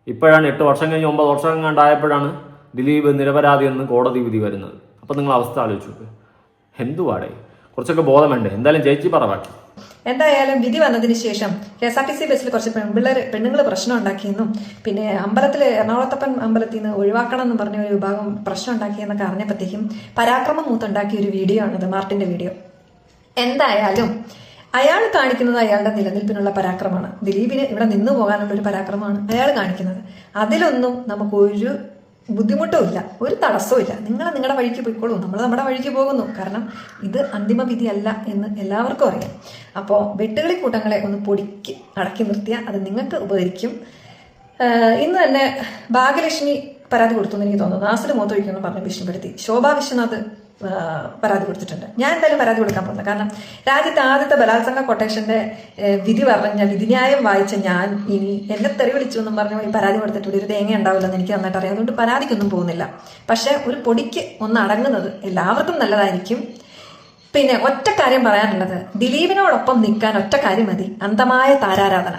S2: ഇപ്പോഴാണ് എട്ട് വർഷം കഴിഞ്ഞ് ഒമ്പത് വർഷം കണ്ടായപ്പോഴാണ് ദിലീപ് നിരപരാധി എന്ന് കോടതി വിധി വരുന്നത്. അപ്പം നിങ്ങൾ അവസ്ഥ ആലോചിച്ചു. എന്തുവാടേ? കുറച്ചൊക്കെ ബോധം വേണ്ടേ? എന്തായാലും ചേച്ചി പറ ബാക്കി.
S1: എന്തായാലും വിധി വന്നതിന് ശേഷം K S R T C ബസ്സിൽ കുറച്ച് പെൺപിള്ളേർ പെണ്ണുങ്ങൾ പ്രശ്നം ഉണ്ടാക്കിയെന്നും പിന്നെ അമ്പലത്തിൽ എറണാകുളത്തപ്പൻ അമ്പലത്തിൽ നിന്ന് ഒഴിവാക്കണം എന്ന് പറഞ്ഞ ഒരു വിഭാഗം പ്രശ്നം ഉണ്ടാക്കിയെന്നൊക്കെ അറിഞ്ഞപ്പോഴത്തേക്കും പരാക്രമം മൂത്തുണ്ടാക്കിയ ഒരു വീഡിയോ ആണത് മാർട്ടിന്റെ വീഡിയോ എന്തായാലും അയാൾ കാണിക്കുന്നത് അയാളുടെ നിലനിൽപ്പിനുള്ള പരാക്രമമാണ്. ദിലീപിന് ഇവിടെ നിന്നു പോകാനുള്ള ഒരു പരാക്രമമാണ് അയാൾ കാണിക്കുന്നത്. അതിലൊന്നും നമുക്ക് ഒരു ബുദ്ധിമുട്ടും ഇല്ല ഒരു തടസ്സവുമില്ല. നിങ്ങൾ നിങ്ങളുടെ വഴിക്ക് പോയിക്കോളൂ. നമ്മൾ നമ്മുടെ വഴിക്ക് പോകുന്നു. കാരണം ഇത് അന്തിമ വിധിയല്ല എന്ന് എല്ലാവർക്കും അറിയാം. അപ്പോൾ വെട്ടുകളി കൂട്ടങ്ങളെ ഒന്ന് പൊടിക്ക് അടക്കി നിർത്തിയാൽ അത് നിങ്ങൾക്ക് ഉപകരിക്കും. ഇന്ന് തന്നെ ഭാഗ്യലക്ഷ്മി പരാതി കൊടുത്തു എന്ന് എനിക്ക് തോന്നുന്നു. നാസിൽ മോത്തൊഴിക്കുമെന്ന് പറഞ്ഞ് ഭീഷണിപ്പെടുത്തി. ശോഭാ വിശ്വനാഥ് പരാതി കൊടുത്തിട്ടുണ്ട്. ഞാൻ എന്തായാലും പരാതി കൊടുക്കാൻ പോകുന്നത് കാരണം രാജ്യത്തെ ആദ്യത്തെ ബലാത്സംഗ കൊട്ടേഷന്റെ വിധി പറഞ്ഞ വിധിന്യായം വായിച്ച ഞാൻ ഇനി എന്നെ തെറി വിളിച്ചു എന്നും പറഞ്ഞു ഈ പരാതി കൊടുത്തിട്ട് ഒരു തേങ്ങ ഉണ്ടാവില്ലെന്ന് എനിക്ക് നന്നായിട്ട് അറിയാം. അതുകൊണ്ട് പരാതിക്കൊന്നും പോകുന്നില്ല. പക്ഷെ ഒരു പൊടിക്ക് ഒന്ന് അടങ്ങുന്നത് എല്ലാവർക്കും നല്ലതായിരിക്കും. പിന്നെ ഒറ്റ കാര്യം പറയാനുള്ളത് ദിലീപിനോടൊപ്പം നിൽക്കാൻ ഒറ്റ കാര്യം മതി. അന്തമായ താരാരാധന.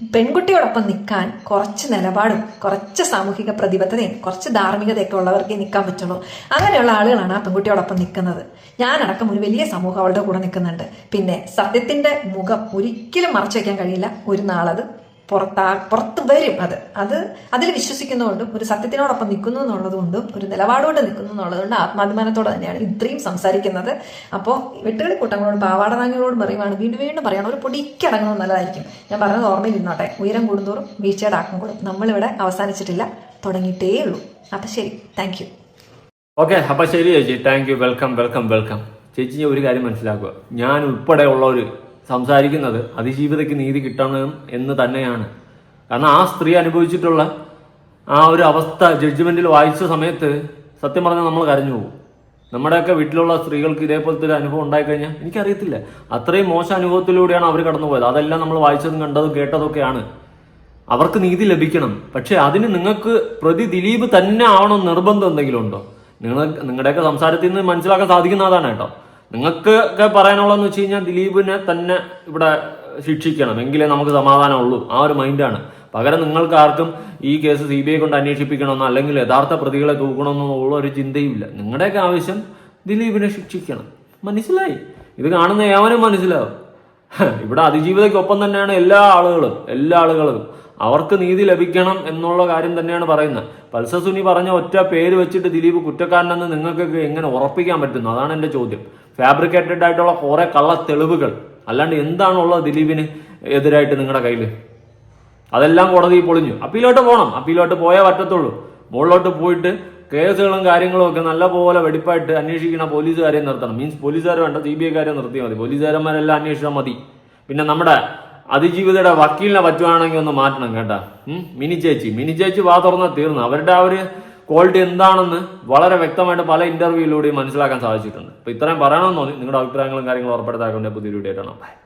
S1: പെൺകുട്ടിയോടൊപ്പം നിൽക്കാൻ കുറച്ച് നിലപാടും കുറച്ച് സാമൂഹിക പ്രതിബദ്ധതയും കുറച്ച് ധാർമ്മികതയൊക്കെ ഉള്ളവർക്കേ നിൽക്കാൻ പറ്റുള്ളൂ. അങ്ങനെയുള്ള ആളുകളാണ് ആ പെൺകുട്ടിയോടൊപ്പം നിൽക്കുന്നത്. ഞാനടക്കം ഒരു വലിയ സമൂഹം അവളുടെ കൂടെ നിൽക്കുന്നുണ്ട്. പിന്നെ സത്യത്തിന്റെ മുഖം ഒരിക്കലും മറച്ചു വയ്ക്കാൻ കഴിയില്ല. ഒരു നാളത് പുറത്താ പുറത്ത് വരും അത്. അത് അതിൽ വിശ്വസിക്കുന്നതുകൊണ്ടും ഒരു സത്യത്തിനോടൊപ്പം നിൽക്കുന്നു എന്നുള്ളതുകൊണ്ടും ഒരു നിലപാടോടെ നിൽക്കുന്നു എന്നുള്ളതുകൊണ്ട് ആത്മാഭിമാനത്തോടെ തന്നെയാണ് ഇത്രയും സംസാരിക്കുന്നത്. അപ്പോൾ വെട്ടുകളി കൂട്ടങ്ങളോടും പാവാടനാങ്ങികളോടും പറയുവാണ് വീണ്ടും വീണ്ടും പറയണം ഒരു പൊടിക്കടങ്ങുന്നത് നല്ലതായിരിക്കും. ഞാൻ പറഞ്ഞത് ഓർമ്മയിൽ ഇരുന്നോട്ടെ ഉയരം കൂടുന്തോറും വീഴ്ചയുടെ ആക്കം കൂടും. നമ്മളിവിടെ അവസാനിച്ചിട്ടില്ല തുടങ്ങിയിട്ടേ ഉള്ളൂ. അപ്പം ശരി താങ്ക് യു
S2: ഓക്കെ അപ്പൊ ശരി ചേച്ചി thank you welcome welcome welcome ചേച്ചി ഒരു കാര്യം മനസ്സിലാക്കുക. ഞാൻ ഉൾപ്പെടെ ഉള്ളവർ സംസാരിക്കുന്നത് അതിജീവിതയ്ക്ക് നീതി കിട്ടണം എന്ന് തന്നെയാണ്. കാരണം ആ സ്ത്രീ അനുഭവിച്ചിട്ടുള്ള ആ ഒരു അവസ്ഥ ജഡ്ജ്മെന്റിൽ വായിച്ച സമയത്ത് സത്യം പറഞ്ഞാൽ നമ്മൾ കരഞ്ഞു പോകും. നമ്മുടെയൊക്കെ വീട്ടിലുള്ള സ്ത്രീകൾക്ക് ഇതേപോലത്തെ ഒരു അനുഭവം ഉണ്ടായിക്കഴിഞ്ഞാൽ എനിക്കറിയത്തില്ല. അത്രയും മോശം അനുഭവത്തിലൂടെയാണ് അവർ കടന്നുപോയത്. അതെല്ലാം നമ്മൾ വായിച്ചതും കണ്ടതും കേട്ടതൊക്കെയാണ്. അവർക്ക് നീതി ലഭിക്കണം. പക്ഷെ അതിന് നിങ്ങൾക്ക് പ്രതി ദിലീപ് തന്നെ ആവണം നിർബന്ധം എന്തെങ്കിലും ഉണ്ടോ? നിങ്ങൾ നിങ്ങളുടെയൊക്കെ സംസാരത്തിൽ നിന്ന് മനസ്സിലാക്കാൻ സാധിക്കുന്നതാണ് കേട്ടോ. നിങ്ങൾക്ക് ഒക്കെ പറയാനുള്ളതെന്ന് വെച്ച് കഴിഞ്ഞാൽ ദിലീപിനെ തന്നെ ഇവിടെ ശിക്ഷിക്കണം. എങ്കിലേ നമുക്ക് സമാധാനമുള്ളൂ. ആ ഒരു മൈൻഡാണ് പകരം നിങ്ങൾക്ക് ആർക്കും ഈ കേസ് സി ബി ഐ കൊണ്ട് അന്വേഷിപ്പിക്കണമെന്നോ അല്ലെങ്കിൽ യഥാർത്ഥ പ്രതികളെ തൂക്കണമെന്നോ ഉള്ള ഒരു ചിന്തയുമില്ല നിങ്ങളുടെയൊക്കെ ആവശ്യം ദിലീപിനെ ശിക്ഷിക്കണം. മനസ്സിലായി? ഇത് കാണുന്ന ഏവനും മനസ്സിലാവും. ഇവിടെ അതിജീവിതയ്ക്കൊപ്പം തന്നെയാണ് എല്ലാ ആളുകളും എല്ലാ ആളുകളും. അവർക്ക് നീതി ലഭിക്കണം എന്നുള്ള കാര്യം തന്നെയാണ് പറയുന്നത്. പൽസസുനി സുനി പറഞ്ഞ ഒറ്റ പേര് വെച്ചിട്ട് ദിലീപ് കുറ്റക്കാരനെന്ന് നിങ്ങൾക്കൊക്കെ എങ്ങനെ ഉറപ്പിക്കാൻ പറ്റുന്നു? അതാണ് എന്റെ ചോദ്യം. ഫാബ്രിക്കേറ്റഡ് ആയിട്ടുള്ള കുറെ കള്ള തെളിവുകൾ അല്ലാണ്ട് എന്താണുള്ളത് ദിലീപിന് എതിരായിട്ട് നിങ്ങളുടെ കയ്യിൽ അതെല്ലാം കോടതി പൊളിഞ്ഞു. അപ്പീലോട്ട് പോകണം അപ്പീലോട്ട് പോയേ പറ്റത്തുള്ളൂ. മുകളിലോട്ട് പോയിട്ട് കേസുകളും കാര്യങ്ങളും ഒക്കെ നല്ലപോലെ വെടിപ്പായിട്ട് അന്വേഷിക്കണ പോലീസുകാരെ നിർത്തണം. മീൻസ് പോലീസുകാർ വേണ്ട സി ബി ഐക്കാരെ നിർത്തിയാൽ മതി. പോലീസുകാരന്മാരെല്ലാം അന്വേഷിച്ചാൽ മതി. പിന്നെ നമ്മുടെ അതിജീവിതയുടെ വക്കീലിനെ പറ്റുവാണെങ്കിൽ ഒന്ന് മാറ്റണം കേട്ടാ. മിനി ചേച്ചി. മിനി ചേച്ചി വാ തുറന്നാൽ തീർന്നു. അവരുടെ ആ ഒരു ക്വാളിറ്റി എന്താണെന്ന് വളരെ വ്യക്തമായിട്ട് പല ഇന്റർവ്യൂയിലൂടെയും മനസ്സിലാക്കാൻ സാധിച്ചിട്ടുണ്ട്. അപ്പൊ ഇത്രയും പറയണമെന്ന് തോന്നി. നിങ്ങളുടെ അഭിപ്രായങ്ങളും കാര്യങ്ങളും ഉറപ്പെടുത്താൻ പുതിയ വീഡിയോ ആയിട്ടാണ്